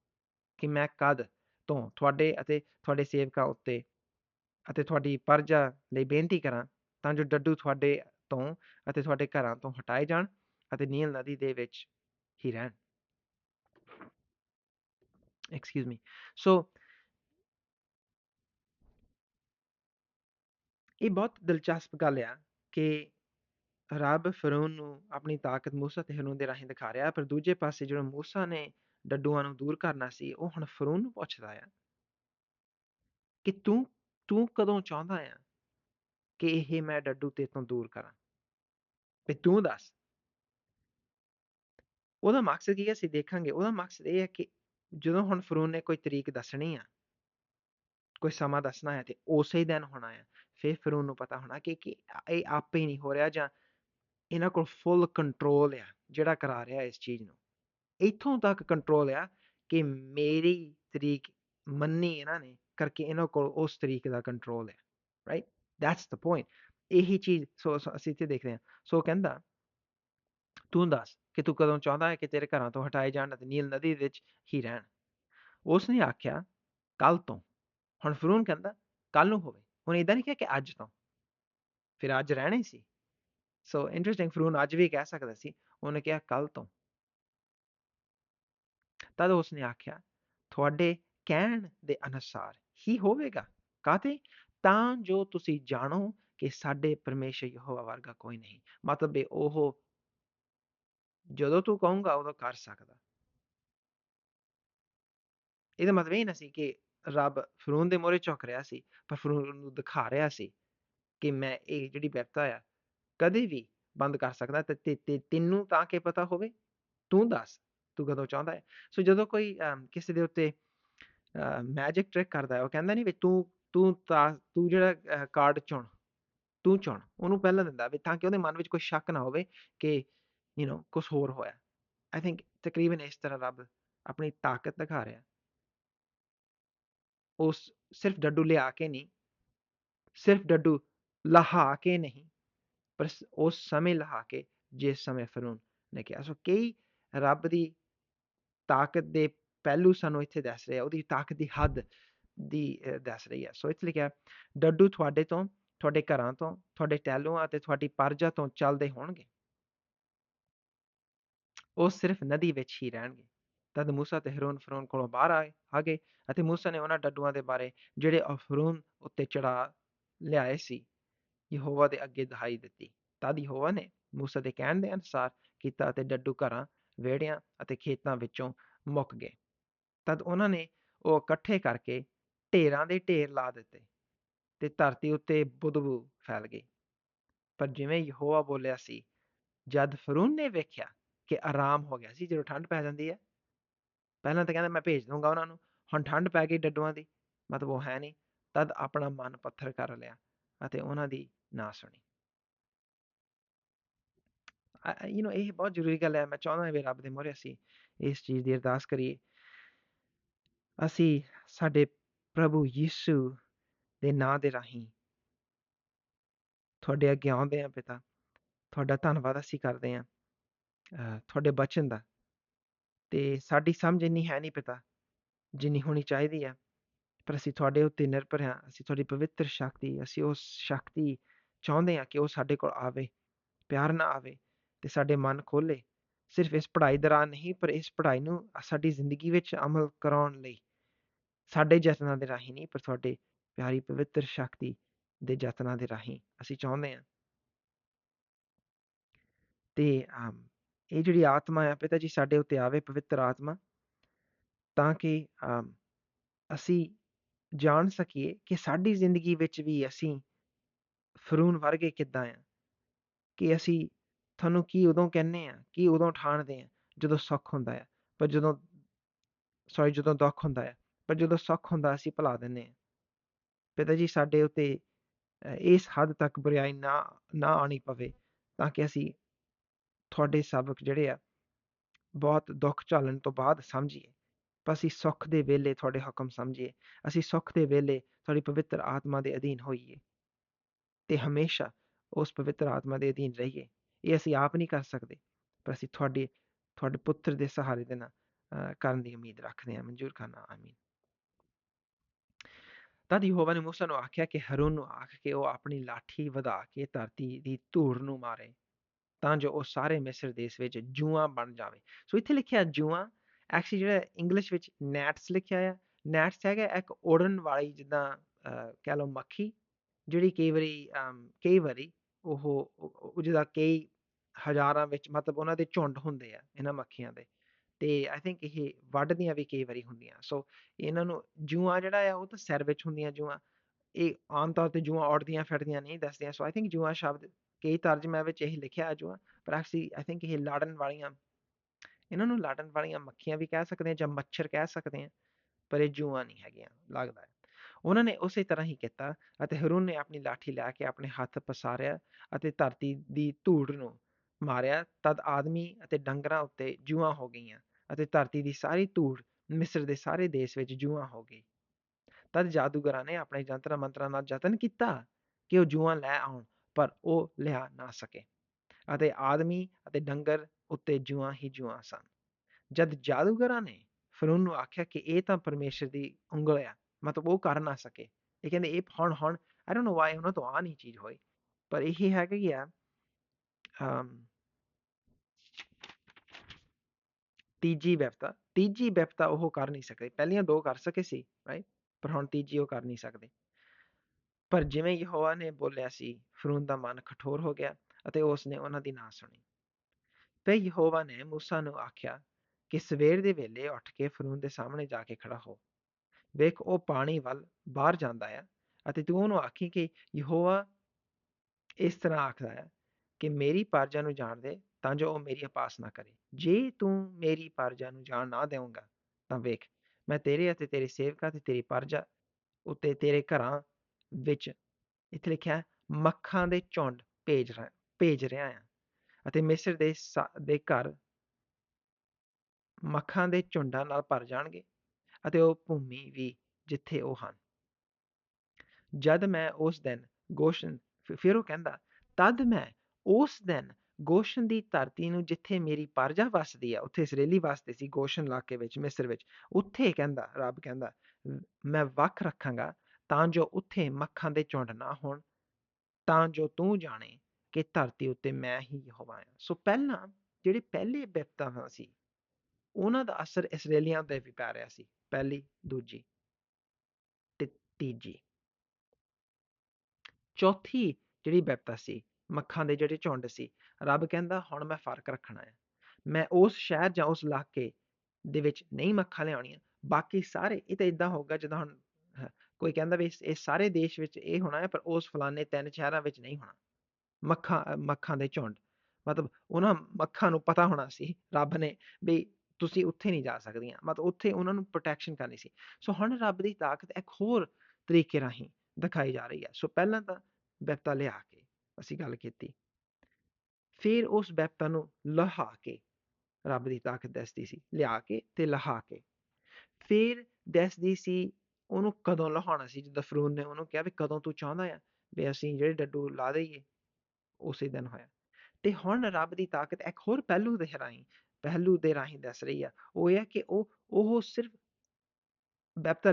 ਕਿ ਮੈਂ ਕਦ ਤੋਂ ਤੁਹਾਡੇ ਅਤੇ ਤੁਹਾਡੇ ਸੇਵਕਾਂ ਉੱਤੇ ਅਤੇ ਤੁਹਾਡੀ ਪਰਜਾ ਲਈ ਬੇਨਤੀ ਕਰਾਂ ਤਾਂ ਜੋ ਡੱਡੂ ਤੁਹਾਡੇ ਤੋਂ ਅਤੇ ਤੁਹਾਡੇ ਘਰਾਂ ਤੋਂ ਹਟਾਏ ਜਾਣ ਅਤੇ ਨੀਲ ਨਦੀ ਦੇ ਵਿੱਚ ਹੀ ਰਹਿਣ ਐਕਸਕਿਊਜ਼ ਮੀ ਸੋ ਇਹ ਬਹੁਤ ਦਿਲਚਸਪ ਗੱਲ ਆ ਕਿ ਰੱਬ ਫਿਰੌਨ ਨੂੰ ਆਪਣੀ ਤਾਕਤ ਮੂਸਾ ਤੇ ਹਰੂਨ ਦੇ ਰਾਹੀਂ ਦਿਖਾ ਰਿਹਾ, ਪਰ ਦੂਜੇ ਪਾਸੇ ਜਿਹੜਾ ਮੂਸਾ ਨੇ ਡੱਡੂਆਂ ਨੂੰ ਦੂਰ ਕਰਨਾ ਸੀ, ਉਹ ਹੁਣ ਫਿਰੌਨ ਨੂੰ ਪੁੱਛਦਾ ਆ ਕਿ ਤੂੰ ਤੂੰ ਕਦੋਂ ਚਾਹੁੰਦਾ ਆ ਕਿ ਇਹ ਮੈਂ ਡੱਡੂ ਤੇ ਤੋਂ ਦੂਰ ਕਰਾਂ? ਤੇ ਤੂੰ ਦੱਸ। ਉਹਦਾ ਮਕਸਦ ਕੀ ਹੈ ਅਸੀਂ ਦੇਖਾਂਗੇ। ਉਹਦਾ ਮਕਸਦ ਇਹ ਹੈ ਕਿ ਜਦੋਂ ਹੁਣ ਫਿਰੌਨ ਨੇ ਕੋਈ ਤਰੀਕ ਦੱਸਣੀ ਆ, ਕੋਈ ਸਮਾਂ ਦੱਸਣਾ ਹੈ ਤੇ ਉਸੇ ਦਿਨ ਹੋਣਾ ਹੈ ਫਿਰ ਫਿਰੌਨ ਨੂੰ ਪਤਾ ਹੋਣਾ ਕਿ ਕਿ ਇਹ ਆਪੇ ਹੀ ਨਹੀਂ ਹੋ ਰਿਹਾ ਜਾਂ ਇਹਨਾਂ ਕੋਲ ਫੁੱਲ ਕੰਟਰੋਲ ਆ ਜਿਹੜਾ ਕਰਾ ਰਿਹਾ ਇਸ ਚੀਜ਼ ਨੂੰ। ਇੱਥੋਂ ਤੱਕ ਕੰਟਰੋਲ ਆ ਕਿ ਮੇਰੀ ਤਰੀਕ ਮੰਨੀ ਇਹਨਾਂ ਨੇ ਕਰਕੇ ਇਹਨਾਂ ਕੋਲ ਉਸ ਤਰੀਕ ਦਾ ਕੰਟਰੋਲ ਹੈ ਰਾਈਟ ਦੈਟਸ ਦ ਪੁਆਇੰਟ ਇਹੀ ਚੀਜ਼ ਸੋ ਅਸੀਂ ਇੱਥੇ ਦੇਖਦੇ ਹਾਂ। ਸੋ ਕਹਿੰਦਾ, ਤੂੰ ਦੱਸ ਕਿ ਤੂੰ ਕਦੋਂ ਚਾਹੁੰਦਾ ਹੈ ਕਿ ਤੇਰੇ ਘਰਾਂ ਤੋਂ ਹਟਾਏ ਜਾਣ ਅਤੇ ਨੀਲ ਨਦੀ ਵਿੱਚ ਹੀ ਰਹਿਣ? ਉਸ ਨੇ ਆਖਿਆ ਕੱਲ ਤੋਂ। ਹੁਣ ਫਰੂਨ ਕਹਿੰਦਾ ਕੱਲ ਨੂੰ ਹੋਵੇ। ਉਹਨੇ ਇਦਾਂ ਨਹੀਂ ਕਿਹਾ ਕਿ ਅੱਜ ਤੋਂ, ਫਿਰ ਅੱਜ ਰਹਿਣੇ ਸੀ। ਸੋ ਇੰਟਰਸਟਿੰਗ ਫਿਰੌਨ ਅੱਜ ਵੀ ਕਹਿ ਸਕਦਾ ਸੀ, ਉਹਨੇ ਕਿਹਾ ਕੱਲ ਤੋਂ। ਤਦ ਉਸਨੇ ਆਖਿਆ, ਤੁਹਾਡੇ ਕਹਿਣ ਦੇ ਅਨੁਸਾਰ ਹੀ ਹੋਵੇਗਾ। ਕਾਤੇ ਤਾਂ ਜੋ ਤੁਸੀਂ ਜਾਣੋ ਕਿ ਸਾਡੇ ਪਰਮੇਸ਼ਰ ਯਹੋਵਾ ਵਰਗਾ ਕੋਈ ਨਹੀਂ। ਮਤਲਬ ਇਹ ਉਹ ਜਦੋਂ ਤੂੰ ਕਹੂੰਗਾ ਉਦੋਂ ਕਰ ਸਕਦਾ। ਇਹਦਾ ਮਤਲਬ ਇਹ ਨਾ ਸੀ ਕਿ ਰੱਬ ਫਿਰੌਨ ਦੇ ਮੋਹਰੇ ਝੁਕ ਰਿਹਾ ਸੀ, ਪਰ ਫਿਰੌਨ ਨੂੰ ਦਿਖਾ ਰਿਹਾ ਸੀ ਕਿ ਮੈਂ ਇਹ ਜਿਹੜੀ ਬਿਪਤਾ ਆ, ਕਦੇ ਵੀ ਬੰਦ ਕਰ ਸਕਦਾ ਤੇ ਤੈਨੂੰ ਤਾਂ ਕਿ ਪਤਾ ਹੋਵੇ? ਤੂੰ ਦੱਸ, ਤੂੰ ਕਦੋਂ ਚਾਹੁੰਦਾ ਹੈ? ਸੋ ਜਦੋਂ ਕੋਈ ਕਿਸੇ ਦੇ ਉੱਤੇ ਮੈਜਿਕ ਟ੍ਰਿਕ ਕਰਦਾ ਹੈ, ਉਹ ਕਹਿੰਦਾ ਨਹੀਂ ਵੀ ਤੂੰ ਤੂੰ ਤਾਂ, ਤੂੰ ਜਿਹੜਾ ਕਾਰਡ ਚੁਣ, ਤੂੰ ਚੁਣ, ਉਹਨੂੰ ਪਹਿਲਾਂ ਦਿੰਦਾ ਵੀ ਤਾਂ ਕਿ ਉਹਦੇ ਮਨ ਵਿੱਚ ਕੋਈ ਸ਼ੱਕ ਨਾ ਹੋਵੇ ਕਿ ਯੂ نو ਕੁਝ ਹੋਰ ਹੋਇਆ। ਆਈ ਥਿੰਕ ਤਕਰੀਬਨ ਇਸ ਤਰ੍ਹਾਂ ਰੱਬ ਆਪਣੀ ਤਾਕਤ ਦਿਖਾ ਰਿਹਾ। ਉਸ ਸਿਰਫ ਡੱਡੂ ਲਿਆ ਕੇ ਨਹੀਂ, ਸਿਰਫ ਡੱਡੂ ਲਹਾ ਕੇ ਨਹੀਂ, ਪਰ ਉਸ ਸਮੇਂ ਲਹਾ ਕੇ ਜਿਸ ਸਮੇਂ ਫਰੂਨ ਨੇ ਕਿਹਾ। ਸੋ ਕਈ ਰੱਬ ਦੀ ਤਾਕਤ ਦੇ ਪਹਿਲੂ ਸਾਨੂੰ ਇੱਥੇ ਦੱਸ ਰਿਹਾ, ਉਹਦੀ ਤਾਕਤ ਦੀ ਹੱਦ ਦੀ ਦੱਸ ਰਹੀ ਹੈ। ਸੋ ਇੱਥੇ ਲਿਖਿਆ ਡੱਡੂ ਤੁਹਾਡੇ ਤੋਂ, ਤੁਹਾਡੇ ਘਰਾਂ ਤੋਂ, ਤੁਹਾਡੇ ਟਹਿਲੂਆਂ ਅਤੇ ਤੁਹਾਡੀ ਪਰਜਾ ਤੋਂ ਚੱਲਦੇ ਹੋਣਗੇ। ਉਹ ਸਿਰਫ ਨਦੀ ਵਿੱਚ ਹੀ ਰਹਿਣਗੇ। ਤਦ ਮੂਸਾ ਤੇ ਹਰੂਨ ਫਿਰੌਨ ਕੋਲੋਂ ਬਾਹਰ ਆਏ, ਆ ਗਏ ਅਤੇ ਮੂਸਾ ਨੇ ਉਹਨਾਂ ਡੱਡੂਆਂ ਦੇ ਬਾਰੇ ਜਿਹੜੇ ਅਫਰੂਨ ਉੱਤੇ ਚੜਾ ਲਿਆਏ ਸੀ, ਯਹੋਵਾ ਦੇ ਅੱਗੇ ਦਹਾਈ ਦਿੱਤੀ। ਤਦ ਯਹੋਵਾ ਨੇ ਮੂਸਾ ਦੇ ਕਹਿਣ ਦੇ ਅਨੁਸਾਰ ਕੀਤਾ ਅਤੇ ਡੱਡੂ ਘਰਾਂ, ਵਿਹੜਿਆਂ ਅਤੇ ਖੇਤਾਂ ਵਿੱਚੋਂ ਮੁੱਕ ਗਏ। ਤਦ ਉਹਨਾਂ ਨੇ ਉਹ ਇਕੱਠੇ ਕਰਕੇ ਢੇਰਾਂ ਦੇ ਢੇਰ ਲਾ ਦਿੱਤੇ ਤੇ ਧਰਤੀ ਉੱਤੇ ਬਦਬੂ ਫੈਲ ਗਈ। ਪਰ ਜਿਵੇਂ ਯਹੋਵਾ ਬੋਲਿਆ ਸੀ, ਜਦ ਫਰੂਨ ਨੇ ਵੇਖਿਆ ਕਿ ਆਰਾਮ ਹੋ ਗਿਆ ਸੀ, ਜਦੋਂ ਠੰਡ ਪੈ ਜਾਂਦੀ ਹੈ ਪਹਿਲਾਂ ਤਾਂ ਕਹਿੰਦਾ ਮੈਂ ਭੇਜ ਦੂੰਗਾ ਉਹਨਾਂ ਨੂੰ, ਹੁਣ ਠੰਡ ਪੈ ਗਈ ਡੱਡੂਆਂ ਦੀ, ਮਤਲਬ ਉਹ ਹੈ ਨਹੀਂ, ਤਦ ਆਪਣਾ ਮਨ ਪੱਥਰ ਕਰ ਲਿਆ ਅਤੇ ਉਹਨਾਂ ਦੀ ਨਾ ਸੁਣੀ। ਯੂ نو ਇਹ ਬਹੁਤ ਜ਼ਰੂਰੀ ਗੱਲ ਹੈ, ਮੈਂ ਚਾਹੁੰਦਾ ਵੀ ਰੱਬ ਦੇ ਮੋਹਰੇ ਅਸੀਂ ਇਸ ਚੀਜ਼ ਦੀ ਅਰਦਾਸ ਕਰੀਏ। ਅਸੀਂ ਸਾਡੇ ਪ੍ਰਭੂ ਯਿਸੂ ਦੇ ਨਾਂ ਦੇ ਰਾਹੀਂ ਤੁਹਾਡੇ ਅੱਗੇ ਆਉਂਦੇ ਹਾਂ ਪਿਤਾ, ਤੁਹਾਡਾ ਧੰਨਵਾਦ ਅਸੀਂ ਕਰਦੇ ਹਾਂ, ਅਹ, ਤੁਹਾਡੇ ਬਚਨ ਦਾ। ਤੇ ਸਾਡੀ ਸਮਝ ਇੰਨੀ ਹੈ ਨਹੀਂ ਪਿਤਾ ਜਿੰਨੀ ਹੋਣੀ ਚਾਹੀਦੀ ਹੈ। ਪਰ ਅਸੀਂ ਤੁਹਾਡੇ ਉੱਤੇ ਨਿਰਭਰ ਹਾਂ ਅਸੀਂ ਤੁਹਾਡੀ ਪਵਿੱਤਰ ਸ਼ਕਤੀ ਅਸੀਂ ਉਸ ਸ਼ਕਤੀ ਚਾਹੁੰਦੇ ਹਾਂ ਕਿ ਉਹ ਸਾਡੇ ਕੋਲ ਆਵੇ ਪਿਆਰ ਨਾਲ ਆਵੇ ਤੇ ਸਾਡੇ ਮਨ ਖੋਲੇ ਸਿਰਫ ਇਸ ਪੜ੍ਹਾਈ ਦੌਰਾਨ ਨਹੀਂ ਪਰ ਇਸ ਪੜ੍ਹਾਈ ਨੂੰ ਸਾਡੀ ਜ਼ਿੰਦਗੀ ਵਿੱਚ ਅਮਲ ਕਰਾਉਣ ਲਈ ਸਾਡੇ ਯਤਨਾਂ ਦੇ ਰਾਹੀਂ ਨਹੀਂ ਪਰ ਤੁਹਾਡੇ ਪਿਆਰੀ ਪਵਿੱਤਰ ਸ਼ਕਤੀ ਦੇ ਯਤਨਾਂ ਦੇ ਰਾਹੀਂ ਅਸੀਂ ਚਾਹੁੰਦੇ ਹਾਂ। ਤੇ ਅਮ, ਇਹ ਜਿਹੜੀ ਆਤਮਾ ਆ, ਪਿਤਾ ਜੀ ਸਾਡੇ ਉੱਤੇ ਆਵੇ, ਪਵਿੱਤਰ ਆਤਮਾ, ਤਾਂ ਕਿ ਅਸੀਂ ਜਾਣ ਸਕੀਏ ਕਿ ਸਾਡੀ ਜ਼ਿੰਦਗੀ ਵਿੱਚ ਵੀ ਅਸੀਂ ਫਰੂਨ ਵਰਗੇ ਕਿੱਦਾਂ ਆ, ਕਿ ਅਸੀਂ ਤੁਹਾਨੂੰ ਕੀ ਉਦੋਂ ਕਹਿੰਦੇ ਆ, ਕੀ ਉਦੋਂ ਠਾਣਦੇ ਆ, ਜਦੋਂ ਸੁੱਖ ਹੁੰਦਾ ਆ, ਪਰ ਜਦੋਂ ਸੌਰੀ ਜਦੋਂ ਦੁੱਖ ਹੁੰਦਾ ਆ, ਪਰ ਜਦੋਂ ਸੁੱਖ ਹੁੰਦਾ ਅਸੀਂ ਭੁਲਾ ਦਿੰਦੇ ਆ। ਪਿਤਾ ਜੀ ਸਾਡੇ ਉੱਤੇ ਇਸ ਹੱਦ ਤੱਕ ਬੁਰਾਈ ਨਾ ਨਾ ਆਣੀ ਪਵੇ, ਤਾਂ ਕਿ ਅਸੀਂ ਤੁਹਾਡੇ ਸਬਕ ਜਿਹੜੇ ਆ ਬਹੁਤ ਦੁੱਖ ਝੱਲਣ ਤੋਂ ਬਾਅਦ ਸਮਝੀਏ। ਪਰ ਅਸੀਂ ਸੁੱਖ ਦੇ ਵੇਲੇ ਤੁਹਾਡੇ ਹੁਕਮ ਸਮਝੀਏ। ਅਸੀਂ ਸੁੱਖ ਦੇ ਵੇਲੇ ਤੁਹਾਡੀ ਪਵਿੱਤਰ ਆਤਮਾ ਦੇ ਅਧੀਨ ਹੋਈਏ। ਤੇ ਹਮੇਸ਼ਾ ਉਸ ਪਵਿੱਤਰ ਆਤਮਾ ਦੇ ਅਧੀਨ ਰਹੀਏ। ਇਹ ਅਸੀਂ ਆਪ ਨਹੀਂ ਕਰ ਸਕਦੇ ਪਰ ਅਸੀਂ ਤੁਹਾਡੇ ਤੁਹਾਡੇ ਪੁੱਤਰ ਦੇ ਸਹਾਰੇ ਦੇ ਨਾਲ ਅਹ, ਕਰਨ ਦੀ ਉਮੀਦ ਰੱਖਦੇ ਹਾਂ। ਮਨਜ਼ੂਰ ਖਾਨਾ ਆਮੀਨ। ਤਦ ਯਹੋਵਾ ਨੇ ਮੂਸਾ ਨੂੰ ਆਖਿਆ ਕਿ ਹਰੂਨ ਨੂੰ ਆਖ ਕੇ ਉਹ ਆਪਣੀ ਲਾਠੀ ਵਧਾ ਕੇ ਧਰਤੀ ਦੀ ਧੂੜ ਨੂੰ ਮਾਰੇ। ਤਾਂ ਜੋ ਉਹ ਸਾਰੇ ਮਿਸਰ ਦੇਸ਼ ਵਿੱਚ ਜੂਆਂ ਬਣ ਜਾਵੇ। ਸੋ ਇੱਥੇ ਲਿਖਿਆ ਜੂਆਂ ਐਕਚੁਅਲੀ ਜਿਹੜਾ ਇੰਗਲਿਸ਼ ਵਿੱਚ ਨੈਟਸ ਲਿਖਿਆ ਆ। ਨੈਟਸ ਹੈਗਾ ਇੱਕ ਉੜਨ ਵਾਲੀ ਜਿੱਦਾਂ ਅਹ, ਕਹਿ ਲਓ ਮੱਖੀ ਜਿਹੜੀ ਕਈ ਵਾਰੀ ਕਈ ਵਾਰੀ ਉਹ ਜਿਹਦਾ ਕਈ ਹਜ਼ਾਰਾਂ ਵਿੱਚ ਮਤਲਬ ਉਹਨਾਂ ਦੇ ਝੁੰਡ ਹੁੰਦੇ ਆ ਇਹਨਾਂ ਮੱਖੀਆਂ ਦੇ। ਤੇ ਆਈ ਥਿੰਕ ਇਹ ਵੱਢਦੀਆਂ ਵੀ ਕਈ ਵਾਰੀ ਹੁੰਦੀਆਂ। ਸੋ ਇਹਨਾਂ ਨੂੰ ਜੂਆਂ ਜਿਹੜਾ ਆ ਉਹ ਤਾਂ ਸਿਰ ਵਿੱਚ ਹੁੰਦੀਆਂ ਜੂਆਂ। ਇਹ ਆਮ ਤੌਰ ਤੇ ਜੂਆਂ ਉੱਡਦੀਆਂ ਫਿਰਦੀਆਂ ਨਹੀਂ ਦੱਸਦੀਆਂ ਸੋ ਆਈ ਥਿੰਕ ਜੂਆਂ ਸ਼ਬਦ ਕਈ ਤਰਜਮਿਆਂ ਵਿੱਚ ਇਹ ਲਿਖਿਆ ਜੂਆਂ ਪਰ ਐਕਚੁਅਲੀ ਆਈ ਥਿੰਕ ਇਹ ਲਾੜਨ ਵਾਲੀਆਂ, ਇਹਨਾਂ ਨੂੰ ਲਾੜਨ ਵਾਲੀਆਂ ਮੱਖੀਆਂ ਵੀ ਕਹਿ ਸਕਦੇ ਹਾਂ ਜਾਂ ਮੱਛਰ ਕਹਿ ਸਕਦੇ ਹਾਂ, ਪਰ ਇਹ ਜੂਆਂ ਨਹੀਂ ਹੈਗੀਆਂ, ਲੱਗਦਾ ਹੈ। ਉਹਨਾਂ ਨੇ ਉਸੇ ਤਰ੍ਹਾਂ ਹੀ ਕੀਤਾ ਅਤੇ ਹਰੂਨ ਨੇ ਆਪਣੀ ਲਾਠੀ ਲੈ ਕੇ ਆਪਣੇ ਹੱਥ ਪਸਾਰਿਆ ਅਤੇ ਧਰਤੀ ਦੀ ਧੂੜ ਨੂੰ ਮਾਰਿਆ। ਤਦ ਆਦਮੀ ਅਤੇ ਡੰਗਰਾਂ ਉੱਤੇ ਜੂਆਂ ਹੋ ਗਈਆਂ ਅਤੇ ਧਰਤੀ ਦੀ ਸਾਰੀ ਧੂੜ ਮਿਸਰ ਦੇ ਸਾਰੇ ਦੇਸ਼ ਵਿੱਚ ਜੂਆਂ ਹੋ ਗਈ। ਤਦ ਜਾਦੂਗਰਾਂ ਨੇ ਆਪਣੇ ਜੰਤਰਾਂ ਮੰਤਰਾਂ ਨਾਲ ਯਤਨ ਕੀਤਾ ਕਿ ਉਹ ਜੂਆਂ ਲੈ ਆਉਣ ਪਰ ਉਹ ਲਿਆ ਨਾ ਸਕੇ ਅਤੇ ਆਦਮੀ ਅਤੇ ਡੰਗਰ ਉੱਤੇ ਜੂਆਂ ਹੀ ਜੂਆਂ ਸਨ। ਜਦ ਜਾਦੂਗਰਾਂ ਨੇ ਫਰੂਨ ਨੂੰ ਆਖਿਆ ਕਿ ਇਹ ਤਾਂ ਪਰਮੇਸ਼ਰ ਦੀ ਉਂਗਲ ਆ ਮਤਲਬ ਉਹ ਕਰ ਨਾ ਸਕੇ ਇਹ ਕਹਿੰਦੇ ਇਹ ਹੁਣ ਹੁਣ ਆਈ ਡੋਨਟ ਨੋ ਵਾਈ ਉਹਨਾਂ ਤੋਂ ਆ ਨਹੀਂ ਚੀਜ਼ ਹੋਈ। ਪਰ ਇਹ ਹੈਗਾ ਹੀ ਆ ਅਮ, ਤੀਜੀ ਵਿਵਤਾ ਤੀਜੀ ਵਿਪਤਾ ਉਹ ਕਰ ਨਹੀਂ ਸਕਦੇ। ਪਹਿਲੀਆਂ ਦੋ ਕਰ ਸਕੇ ਸੀ ਰਾਈਟ ਪਰ ਹੁਣ ਤੀਜੀ ਉਹ ਕਰ ਨਹੀਂ ਸਕਦੇ। ਪਰ ਜਿਵੇਂ ਯਹੋਵਾ ਨੇ ਬੋਲਿਆ ਸੀ ਫਿਰੌਨ ਦਾ ਮਨ ਕਠੋਰ ਹੋ ਗਿਆ ਅਤੇ ਉਸ ਨੇ ਉਹਨਾਂ ਦੀ ਨਾ ਸੁਣੀ। ਫਿਰ ਯਹੋਵਾ ਨੇ ਮੂਸਾ ਨੂੰ ਆਖਿਆ ਕਿ ਸਵੇਰ ਦੇ ਵੇਲੇ ਉੱਠ ਕੇ ਫਿਰੌਨ ਦੇ ਸਾਹਮਣੇ ਜਾ ਕੇ ਖੜਾ ਹੋ। ਵੇਖ, ਉਹ ਪਾਣੀ ਵੱਲ ਬਾਹਰ ਜਾਂਦਾ ਹੈ ਅਤੇ ਤੂੰ ਉਹਨੂੰ ਆਖੀ ਕਿ ਯਹੋਵਾ ਇਸ ਤਰ੍ਹਾਂ ਆਖਦਾ ਹੈ ਕਿ ਮੇਰੀ ਪਰਜਾ ਨੂੰ ਜਾਣ ਦੇ ਤਾਂ ਜੋ ਉਹ ਮੇਰੀ ਉਪਾਸਨਾ ਕਰੇ। ਜੇ ਤੂੰ ਮੇਰੀ ਪਰਜਾ ਨੂੰ ਜਾਣ ਨਾ ਦੇਵੇਂਗਾ ਤਾਂ ਵੇਖ, ਮੈਂ ਤੇਰੇ ਅਤੇ ਤੇਰੇ ਸੇਵਕਾਂ ਤੇ ਤੇਰੀ ਪਰਜਾ ਉੱਤੇ ਤੇਰੇ ਘਰਾਂ ਵਿੱਚ ਇੱਥੇ ਲਿਖਿਆ ਮੱਖਾਂ ਦੇ ਝੁੰਡ ਭੇਜ ਰਿਹਾ ਭੇਜ ਰਿਹਾ ਹਾਂ ਅਤੇ ਮਿਸਰ ਦੇ ਦੇ ਘਰ ਮੱਖਾਂ ਦੇ ਝੁੰਡਾਂ ਨਾਲ ਭਰ ਜਾਣਗੇ ਅਤੇ ਉਹ ਭੂਮੀ ਵੀ ਜਿੱਥੇ ਉਹ ਹਨ। ਜਦ ਮੈਂ ਉਸ ਦਿਨ ਗੋਸ਼ਨ ਫਿਰ ਉਹ ਕਹਿੰਦਾ, ਤਦ ਮੈਂ ਉਸ ਦਿਨ ਗੋਸ਼ਨ ਦੀ ਧਰਤੀ ਨੂੰ ਜਿੱਥੇ ਮੇਰੀ ਪਰਜਾ ਵੱਸਦੀ ਆ, ਉੱਥੇ ਸਰੇਲੀ ਵੱਸਦੇ ਸੀ, ਗੋਸ਼ਨ ਇਲਾਕੇ ਵਿੱਚ, ਮਿਸਰ ਵਿੱਚ, ਉੱਥੇ ਕਹਿੰਦਾ, ਰੱਬ ਕਹਿੰਦਾ, ਮੈਂ ਵੱਖ ਰੱਖਾਂਗਾ ਤਾਂ ਜੋ ਉੱਥੇ ਮੱਖਾਂ ਦੇ ਝੁੰਡ ਨਾ ਹੋਣ ਤਾਂ ਜੋ ਤੂੰ ਜਾਣੇ ਕਿ ਧਰਤੀ ਉੱਤੇ ਮੈਂ ਹੀ ਯਹੋਵਾ ਹਾਂ। ਸੋ ਪਹਿਲਾਂ ਜਿਹੜੇ ਪਹਿਲੇ ਬਿਪਤਾ ਸੀ, ਉਹਨਾਂ ਦਾ ਅਸਰ ਇਸਰੇਲੀਆਂ ਤੇ ਵੀ ਪੈ ਰਿਹਾ ਸੀ। ਪਹਿਲੀ, ਦੂਜੀ ਤੇ ਤੀਜੀ। ਚੌਥੀ ਜਿਹੜੀ ਬਿਪਤਾ ਸੀ, ਮੱਖਾਂ ਦੇ ਜਿਹੜੇ ਝੁੰਡ ਸੀ, ਰੱਬ ਕਹਿੰਦਾ, ਹੁਣ ਮੈਂ ਫ਼ਰਕ ਰੱਖਣਾ ਹੈ। ਮੈਂ ਉਸ ਸ਼ਹਿਰ ਜਾਂ ਉਸ ਇਲਾਕੇ ਦੇ ਵਿੱਚ ਨਹੀਂ ਮੱਖਾਂ ਲਿਆਉਣੀਆਂ। ਬਾਕੀ ਸਾਰੇ, ਇਹ ਤਾਂ ਇਦਾਂ ਹੋਊਗਾ ਜਦੋਂ ਹੁਣ ਕੋਈ ਕਹਿੰਦਾ ਵੀ ਇਹ ਸਾਰੇ ਦੇਸ਼ ਵਿੱਚ ਇਹ ਹੋਣਾ ਹੈ, ਪਰ ਉਸ ਫਲਾਣੇ ਤਿੰਨ ਸ਼ਹਿਰਾਂ ਵਿੱਚ ਨਹੀਂ ਹੋਣਾ। ਮੱਖਾਂ ਮੱਖਾਂ ਦੇ ਝੁੰਡ। ਮਤਲਬ ਉਹਨਾਂ ਮੱਖਾਂ ਨੂੰ ਪਤਾ ਹੋਣਾ ਸੀ, ਰੱਬ ਨੇ ਵੀ ਤੁਸੀਂ ਉੱਥੇ ਨਹੀਂ ਜਾ ਸਕਦੀਆਂ। ਮਤਲਬ ਉੱਥੇ ਉਹਨਾਂ ਨੂੰ ਪ੍ਰੋਟੈਕਸ਼ਨ ਕਰਨੀ ਸੀ। ਸੋ ਹੁਣ ਰੱਬ ਦੀ ਤਾਕਤ ਇੱਕ ਹੋਰ ਤਰੀਕੇ ਰਾਹੀਂ ਦਿਖਾਈ ਜਾ ਰਹੀ ਹੈ। ਸੋ ਪਹਿਲਾਂ ਤਾਂ ਬੈਪਤਾ ਲਿਆ ਕੇ ਅਸੀਂ ਗੱਲ ਕੀਤੀ। ਫਿਰ ਉਸ ਬੈਪਤਾ ਨੂੰ ਲਹਾ ਕੇ ਰੱਬ ਦੀ ਤਾਕਤ ਦੱਸਦੀ ਸੀ। ਲਿਆ ਕੇ ਤੇ ਲਹਾ ਕੇ। ਫਿਰ ਦੱਸਦੀ ਸੀ ਉਹਨੂੰ ਕਦੋਂ ਲਹਾਉਣਾ ਸੀ? ਜਿੱਦਾਂ ਫਰੂਨ ਨੇ ਉਹਨੂੰ ਕਿਹਾ ਵੀ ਕਦੋਂ ਤੂੰ ਚਾਹੁੰਦਾ ਆ ਵੀ ਅਸੀਂ ਜਿਹੜੇ ਡੱਡੂ ਲਾ ਦੇਈਏ ਉਸੇ ਦਿਨ ਹੋਇਆ। ਤੇ ਹੁਣ ਰੱਬ ਦੀ ਤਾਕਤ ਇੱਕ ਹੋਰ ਪਹਿਲੂ ਦੇ ਰਾਹੀਂ ਪਹਿਲੂ ਦੇ ਰਾਹੀਂ ਦੱਸ ਰਹੀ ਆ ਉਹ ਇਹ ਹੈ ਕਿ ਉਹ ਉਹ ਸਿਰਫ ਬਿਪਤਾ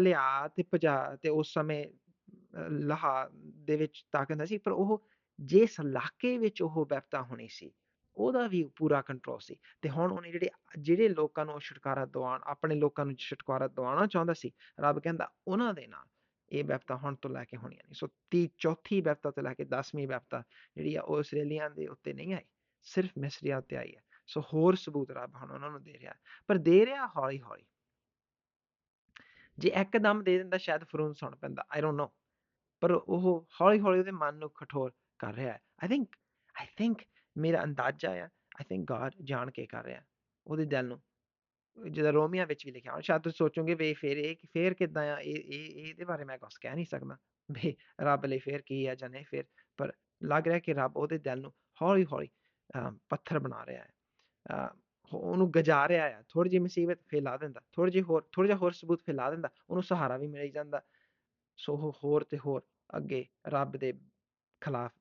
ਤੇ ਭਜਾ ਤੇ ਉਸ ਸਮੇਂ ਅਹ, ਲਹਾ ਦੇ ਵਿੱਚ ਤਾਕਤ ਨਹੀਂ ਸੀ ਪਰ ਉਹ ਜਿਸ ਇਲਾਕੇ ਵਿੱਚ ਉਹ ਬਿਪਤਾ ਹੋਣੀ ਸੀ ਉਹਦਾ ਵੀ ਪੂਰਾ ਕੰਟਰੋਲ ਸੀ। ਤੇ ਹੁਣ ਉਹਨੇ ਜਿਹੜੇ ਜਿਹੜੇ ਲੋਕਾਂ ਨੂੰ ਛੁਟਕਾਰਾ ਦਵਾਉਣ ਆਪਣੇ ਲੋਕਾਂ ਨੂੰ ਛੁਟਕਾਰਾ ਦਵਾਉਣਾ ਚਾਹੁੰਦਾ ਸੀ ਰੱਬ ਕਹਿੰਦਾ ਉਹਨਾਂ ਦੇ ਨਾਲ ਇਹ ਵਿਪਤਾ ਹੁਣ ਤੋਂ ਲੈ ਕੇ ਹੋਣੀ ਨਹੀਂ। ਸੋ ਤੀ ਚੌਥੀ ਵਿਪਤਾ ਤੋਂ ਲੈ ਕੇ 10ਵੀਂ ਵਿਪਤਾ ਜਿਹੜੀ ਆ ਉਹ ਇਸرائیਲੀਆਂ ਦੇ ਉੱਤੇ ਨਹੀਂ ਆਈ ਸਿਰਫ ਮਿਸਰੀਆਂ ਉੱਤੇ ਆਈ ਹੈ ਸੋ ਹੋਰ ਸਬੂਤ ਰੱਬ ਹੁਣ ਉਹਨਾਂ ਨੂੰ ਦੇ ਰਿਹਾ। ਪਰ ਦੇ ਰਿਹਾ ਹੌਲੀ ਹੌਲੀ ਜੇ ਇੱਕਦਮ ਦੇ ਦਿੰਦਾ ਸ਼ਾਇਦ ਫਰੂਨ ਸੁਣ ਪੈਂਦਾ ਆਈ ਡੋਨਟ ਨੋ ਪਰ ਉਹ ਹੌਲੀ ਹੌਲੀ ਉਹਦੇ ਮਨ ਨੂੰ ਕਠੋਰ ਕਰ ਰਿਹਾ। ਹੈ ਆਈ ਥਿੰਕ ਆਈ ਥਿੰਕ ਮੇਰਾ ਅੰਦਾਜ਼ਾ ਆ ਆਈ ਥਿੰਕ ਗॉड ਜਾਣ ਕੇ ਕਰ ਰਿਹਾ, ਉਹਦੇ ਦਿਲ ਨੂੰ। ਜਿਹਦਾ ਰੋਮੀਆ ਵਿੱਚ ਵੀ ਲਿਖਿਆ ਹੁਣ, ਸ਼ਾਇਦ ਤੁਸੀਂ ਸੋਚੋਗੇ ਵੀ ਫੇਰ ਇਹ ਫੇਰ ਕਿਦਾਂ ਆ, ਇਹ ਇਹ ਇਹਦੇ ਬਾਰੇ ਮੈਂ ਕੁਝ ਕਹਿ ਨਹੀਂ ਸਕਦਾ ਵੀ ਰੱਬ ਲਈ ਫੇਰ ਕੀ ਆ ਜਾਂ ਨਹੀਂ ਫੇਰ, ਪਰ ਲੱਗ ਰਿਹਾ ਕਿ ਰੱਬ ਉਹਦੇ ਦਿਲ ਨੂੰ ਹੌਲੀ ਹੌਲੀ ਪੱਥਰ ਬਣਾ ਰਿਹਾ ਹੈ। ਉਹਨੂੰ ਗਜਾ ਰਿਹਾ ਆ ਥੋੜੀ ਜਿਹੀ ਮੁਸੀਬਤ ਫੈਲਾ ਦਿੰਦਾ ਥੋੜੀ ਜਿਹੀ ਹੋਰ ਥੋੜਾ ਜਿਹਾ ਹੋਰ ਸਬੂਤ ਫੈਲਾ ਦਿੰਦਾ, ਉਹਨੂੰ ਸਹਾਰਾ ਵੀ ਮਿਲ ਜਾਂਦਾ। ਸੋ ਉਹ ਹੋਰ ਤੇ ਹੋਰ ਅੱਗੇ ਰੱਬ ਦੇ ਖਿਲਾਫ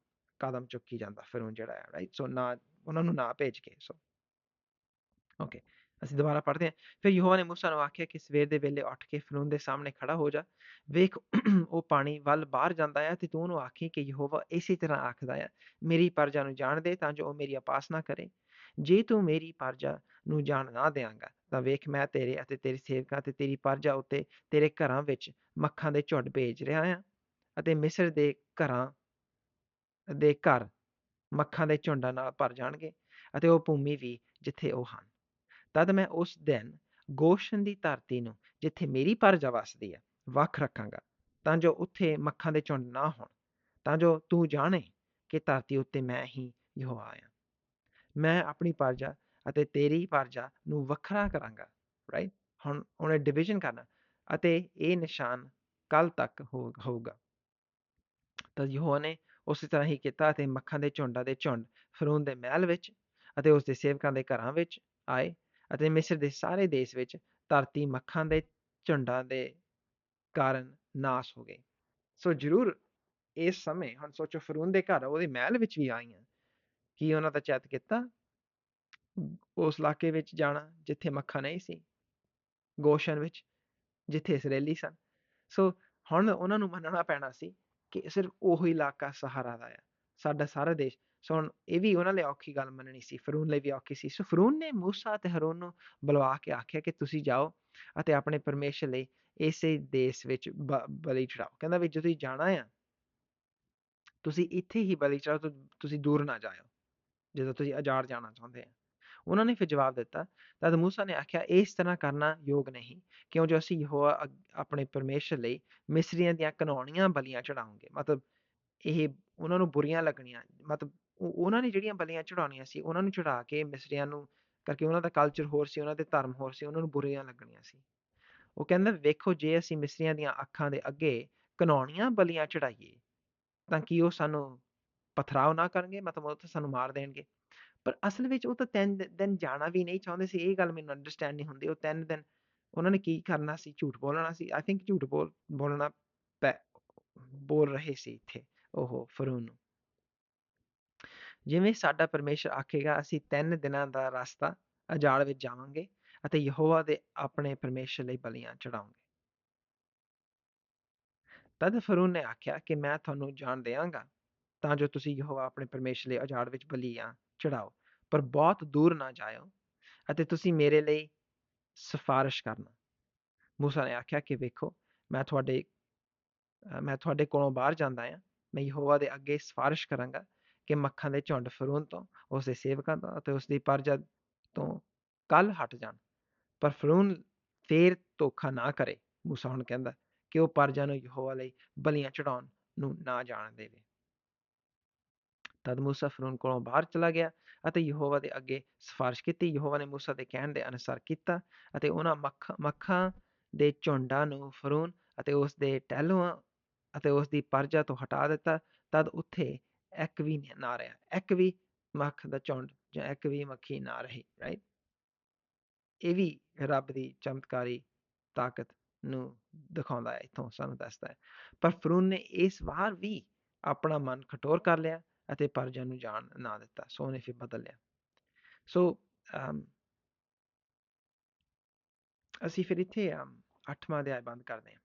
ਕਦਮ ਚੁੱਕੀ ਜਾਂਦਾ ਫਰੂਨ ਜਿਹੜਾ ਹੈ ਰਾਈਟ ਸੋ ਨਾ, ਉਹਨਾਂ ਨੂੰ ਨਾ ਭੇਜ ਕੇ ਸੋ ਓਕੇ ਅਸੀਂ ਦੁਬਾਰਾ ਪੜ੍ਹਦੇ ਹਾਂ। ਫਿਰ ਯਹੋਵਾ ਨੇ ਮੂਸਾ ਨੂੰ ਆਖਿਆ ਕਿ ਸਵੇਰ ਦੇ ਵੇਲੇ ਉੱਠ ਕੇ ਫਰੂਨ ਦੇ ਸਾਹਮਣੇ ਖੜਾ ਹੋ ਜਾ। ਵੇਖ, ਉਹ ਪਾਣੀ ਵੱਲ ਬਾਹਰ ਜਾਂਦਾ ਹੈ ਤੇ ਤੂੰ ਉਹਨੂੰ ਆਖੀ ਕਿ ਯਹੋਵਾ ਇਸੇ ਤਰ੍ਹਾਂ ਆਖਦਾ ਹੈ ਮੇਰੀ ਪਰਜਾ ਨੂੰ ਜਾਣ ਦੇ ਤਾਂ ਜੋ ਉਹ ਮੇਰੀ ਉਪਾਸਨਾ ਕਰੇ। ਜੇ ਤੂੰ ਮੇਰੀ ਪਰਜਾ ਨੂੰ ਜਾਣ ਨਾ ਦੇਵਾਂਗਾ ਤਾਂ ਵੇਖ ਮੈਂ ਤੇਰੇ ਅਤੇ ਤੇਰੇ ਸੇਵਕਾਂ ਤੇ ਤੇਰੀ ਪਰਜਾ ਉੱਤੇ ਤੇਰੇ ਘਰਾਂ ਵਿੱਚ ਮੱਖਾਂ ਦੇ ਝੁੱਡ ਭੇਜ ਰਿਹਾ ਹਾਂ ਅਤੇ ਮਿਸਰ ਦੇ ਘਰਾਂ ਦੇ ਘਰ ਮੱਖਾਂ ਦੇ ਝੁੰਡਾਂ ਨਾਲ ਭਰ ਜਾਣਗੇ ਅਤੇ ਉਹ ਭੂਮੀ ਵੀ ਜਿੱਥੇ ਉਹ ਹਨ। ਤਦ ਮੈਂ ਉਸ ਦਿਨ ਗੋਸ਼ਨ ਦੀ ਧਰਤੀ ਨੂੰ, ਜਿੱਥੇ ਮੇਰੀ ਪਰਜਾ ਵਸਦੀ ਹੈ, ਵੱਖ ਰੱਖਾਂਗਾ, ਤਾਂ ਜੋ ਉੱਥੇ ਮੱਖਾਂ ਦੇ ਝੁੰਡ ਨਾ ਹੋਣ। ਤਾਂ ਜੋ ਤੂੰ ਜਾਣੇ ਕਿ ਧਰਤੀ ਉੱਤੇ ਮੈਂ ਹੀ ਯਹੋਵਾ ਆ ਮੈਂ ਆਪਣੀ ਪਰਜਾ ਅਤੇ ਤੇਰੀ ਪਰਜਾ ਨੂੰ ਵੱਖਰਾ ਕਰਾਂਗਾ ਰਾਈਟ ਹੁਣ ਉਹਨੇ ਡਿਵੀਜ਼ਨ ਕਰਨਾ ਅਤੇ ਇਹ ਨਿਸ਼ਾਨ ਕੱਲ ਤੱਕ ਹੋਊਗਾ। ਤਾਂ ਯਹੋਵਾ ਨੇ ਉਸੇ ਤਰ੍ਹਾਂ ਹੀ ਕੀਤਾ ਅਤੇ ਮੱਖਾਂ ਦੇ ਝੁੰਡਾਂ ਦੇ ਝੁੰਡ ਫਰੂਨ ਦੇ ਮਹਿਲ ਵਿੱਚ ਅਤੇ ਉਸ ਦੇ ਸੇਵਕਾਂ ਦੇ ਘਰਾਂ ਵਿੱਚ ਆਏ ਅਤੇ ਮਿਸਰ ਦੇ ਸਾਰੇ ਦੇਸ਼ ਵਿੱਚ ਧਰਤੀ ਮੱਖਾਂ ਦੇ ਝੁੰਡਾਂ ਦੇ ਕਾਰਨ ਨਾਸ ਹੋ ਗਈ ਸੋ ਜ਼ਰੂਰ ਇਸ ਸਮੇਂ ਹੁਣ ਸੋਚੋ ਫਰੂਨ ਦੇ ਘਰ ਉਹਦੇ ਮਹਿਲ ਵਿੱਚ ਵੀ ਆਈਆਂ। ਕੀ ਉਹਨਾਂ ਦਾ ਚੈਤ ਕੀਤਾ? ਉਸ ਇਲਾਕੇ ਵਿੱਚ ਜਾਣਾ ਜਿੱਥੇ ਮੱਖਾਂ ਨਹੀਂ ਸੀ। ਗੋਸ਼ਨ ਵਿੱਚ ਜਿੱਥੇ ਇਸرائیਲੀ ਸਨ। ਸੋ ਹੁਣ ਉਹਨਾਂ ਨੂੰ ਮੰਨਣਾ ਪੈਣਾ ਸੀ ਕਿ ਸਿਰਫ ਉਹੀ ਇਲਾਕਾ ਸਹਾਰਾ ਦਾ ਆ ਸਾਡਾ ਸਾਰਾ ਦੇਸ਼ ਸੋ ਹੁਣ ਇਹ ਵੀ ਉਹਨਾਂ ਲਈ ਔਖੀ ਗੱਲ ਮੰਨਣੀ ਸੀ ਫਰੂਨ ਲਈ ਵੀ ਔਖੀ ਸੀ ਸੋ ਫਰੂਨ ਨੇ موسی ਤੇ ਹਰੂਨ ਨੂੰ ਬੁਲਵਾ ਕੇ ਆਖਿਆ ਕਿ ਤੁਸੀਂ ਜਾਓ ਅਤੇ ਆਪਣੇ ਪਰਮੇਸ਼ਰ ਲਈ ਇਸੇ ਦੇਸ਼ ਵਿੱਚ ਬਲੀ ਚੜਾਓ ਕਹਿੰਦਾ ਵੀ ਜਦੋਂ ਤੁਸੀਂ ਜਾਣਾ ਆ ਤੁਸੀਂ ਇੱਥੇ ਹੀ ਬਲੀ ਚੜਾਓ ਤੁਸੀਂ ਦੂਰ ਨਾ ਜਾਇਓ ਜਦੋਂ ਤੁਸੀਂ ਆਜ਼ਾਦ ਜਾਣਾ ਚਾਹੁੰਦੇ ਆ ਉਹਨਾਂ ਨੇ ਫਿਰ ਜਵਾਬ ਦਿੱਤਾ ਤਦ موسی ਨੇ ਆਖਿਆ ਇਸ ਤਰ੍ਹਾਂ ਕਰਨਾ ਯੋਗ ਨਹੀਂ ਕਿਉਂ ਜੋ ਅਸੀਂ ਯਹੋਵਾ ਆਪਣੇ ਪਰਮੇਸ਼ਰ ਲਈ ਮਿਸਰੀਆਂ ਦੀਆਂ ਕਨੌਣੀਆਂ ਬਲੀਆਂ ਚੜਾਉਂਗੇ ਮਤਲਬ ਇਹ ਉਹਨਾਂ ਨੂੰ ਬੁਰੀਆਂ ਲੱਗਣੀਆਂ ਮਤਲਬ ਉਹਨਾਂ ਨੇ ਜਿਹੜੀਆਂ ਬਲੀਆਂ ਚੜਾਉਣੀਆਂ ਸੀ ਉਹਨਾਂ ਨੂੰ ਚੜਾ ਕੇ ਮਿਸਰੀਆਂ ਨੂੰ ਕਰਕੇ ਉਹਨਾਂ ਦਾ ਕਲਚਰ ਹੋਰ ਸੀ ਉਹਨਾਂ ਦੇ ਧਰਮ ਹੋਰ ਸੀ ਉਹਨਾਂ ਨੂੰ ਬੁਰੀਆਂ ਲੱਗਣੀਆਂ ਸੀ ਉਹ ਕਹਿੰਦਾ ਵੇਖੋ ਜੇ ਅਸੀਂ ਮਿਸਰੀਆਂ ਦੀਆਂ ਅੱਖਾਂ ਦੇ ਅੱਗੇ ਕਨੌਣੀਆਂ ਬਲੀਆਂ ਚੜਾਈਏ ਤਾਂ ਕੀ ਉਹ ਸਾਨੂੰ ਪਥਰਾਵ ਨਾ ਕਰਨਗੇ ਮਤਲਬ ਉਹ ਤਾਂ ਸਾਨੂੰ ਮਾਰ ਦੇਣਗੇ ਪਰ ਅਸਲ ਵਿੱਚ ਉਹ ਤਾਂ ਤਿੰਨ ਦਿਨ ਜਾਣਾ ਵੀ ਨਹੀਂ ਚਾਹੁੰਦੇ ਸੀ, ਇਹ ਗੱਲ ਮੈਨੂੰ ਅੰਡਰਸਟੈਂਡ ਨਹੀਂ ਹੁੰਦੀ, ਉਹ ਤਿੰਨ ਦਿਨ ਉਹਨਾਂ ਨੇ ਕੀ ਕਰਨਾ ਸੀ, ਝੂਠ ਬੋਲਣਾ ਸੀ ਆਈ ਥਿੰਕ ਝੂਠ ਬੋਲ, ਬੋਲਣਾ ਬੋਲ ਰਹੇ ਸੀ ਇੱਥੇ, ਉਹ ਫਰੂਨ ਨੂੰ। ਜਿਵੇਂ ਸਾਡਾ ਪਰਮੇਸ਼ਰ ਆਖੇਗਾ, ਅਸੀਂ ਤਿੰਨ ਦਿਨਾਂ ਦਾ ਰਸਤਾ ਅਜਾਲ ਵਿੱਚ ਜਾਵਾਂਗੇ ਅਤੇ ਯਹੋਵਾ ਦੇ ਆਪਣੇ ਪਰਮੇਸ਼ਰ ਲਈ ਬਲੀਆਂ ਚੜਾਵਾਂਗੇ ਤਦ ਫਰੂਨ ਨੇ ਆਖਿਆ ਕਿ ਮੈਂ ਤੁਹਾਨੂੰ ਜਾਣ ਦੇਵਾਂਗਾ ਤਾਂ ਜੋ ਤੁਸੀਂ ਯਹੋਵਾ ਆਪਣੇ ਪਰਮੇਸ਼ਰ ਲਈ ਅਜਾੜ ਵਿੱਚ ਬਲੀਆਂ ਚੜਾਓ ਪਰ ਬਹੁਤ ਦੂਰ ਨਾ ਜਾਇਓ ਅਤੇ ਤੁਸੀਂ ਮੇਰੇ ਲਈ ਸਿਫਾਰਿਸ਼ ਕਰਨਾ موسی ਨੇ ਆਖਿਆ ਕਿ ਵੇਖੋ ਮੈਂ ਤੁਹਾਡੇ ਮੈਂ ਤੁਹਾਡੇ ਕੋਲੋਂ ਬਾਹਰ ਜਾਂਦਾ ਹਾਂ ਮੈਂ ਯਹੋਵਾ ਦੇ ਅੱਗੇ ਸਿਫਾਰਿਸ਼ ਕਰਾਂਗਾ ਕਿ ਮੱਖਾਂ ਦੇ ਝੁੰਡ ਫਰੂਨ ਤੋਂ ਉਸ ਦੇ ਸੇਵਕਾਂ ਤੋਂ ਅਤੇ ਉਸ ਦੀ ਪਰਜਾ ਤੋਂ ਕੱਲ ਹਟ ਜਾਣ ਪਰ ਫਰੂਨ ਫੇਰ ਧੋਖਾ ਨਾ ਕਰੇ موسی ਹੁਣ ਕਹਿੰਦਾ ਕਿ ਉਹ ਪਰਜਾ ਨੂੰ ਯਹੋਵਾ ਲਈ ਬਲੀਆਂ ਚੜਾਉਣ ਨੂੰ ਨਾ ਜਾਣ ਦੇਵੇ ਤਦ ਮੂਸਾ ਫਰੂਨ ਕੋਲੋਂ ਬਾਹਰ ਚਲਾ ਗਿਆ ਅਤੇ ਯਹੋਵਾ ਦੇ ਅੱਗੇ ਸਿਫਾਰਸ਼ ਕੀਤੀ। ਯਹੋਵਾ ਨੇ ਮੂਸਾ ਦੇ ਕਹਿਣ ਦੇ ਅਨੁਸਾਰ ਕੀਤਾ ਅਤੇ ਉਹਨਾਂ ਮੱਖ, ਮੱਖਾਂ ਦੇ ਝੁੰਡਾਂ ਨੂੰ ਫਰੂਨ ਅਤੇ ਉਸ ਦੇ ਟਹਿਲੂਆਂ ਅਤੇ ਉਸ ਦੀ ਪਰਜਾ ਤੋਂ ਹਟਾ ਦਿੱਤਾ। ਤਦ ਉੱਥੇ ਇੱਕ ਵੀ ਨਾ ਰਿਹਾ। ਇੱਕ ਵੀ ਮੱਖ ਦਾ ਝੁੰਡ ਜਾਂ ਇੱਕ ਵੀ ਮੱਖੀ ਨਾ ਰਹੀ ਰਾਈਟ ਇਹ ਵੀ ਰੱਬ ਦੀ ਚਮਤਕਾਰੀ ਤਾਕਤ ਨੂੰ ਦਿਖਾਉਂਦਾ ਹੈ, ਇੱਥੋਂ ਸਾਨੂੰ ਦੱਸਦਾ ਹੈ। ਪਰ ਫਰੂਨ ਨੇ ਇਸ ਵਾਰ ਵੀ ਆਪਣਾ ਮਨ ਕਠੋਰ ਕਰ ਲਿਆ। ਅਤੇ ਪਰਜਾ ਨੂੰ ਜਾਣ ਨਾ ਦਿੱਤਾ ਸੋ ਉਹਨੇ ਫਿਰ ਬਦਲ ਲਿਆ। ਸੋ ਅਸੀਂ ਫਿਰ ਇੱਥੇ ਅੱਠਵਾਂ ਅਧਿਆਇ ਬੰਦ ਕਰਦੇ ਹਾਂ।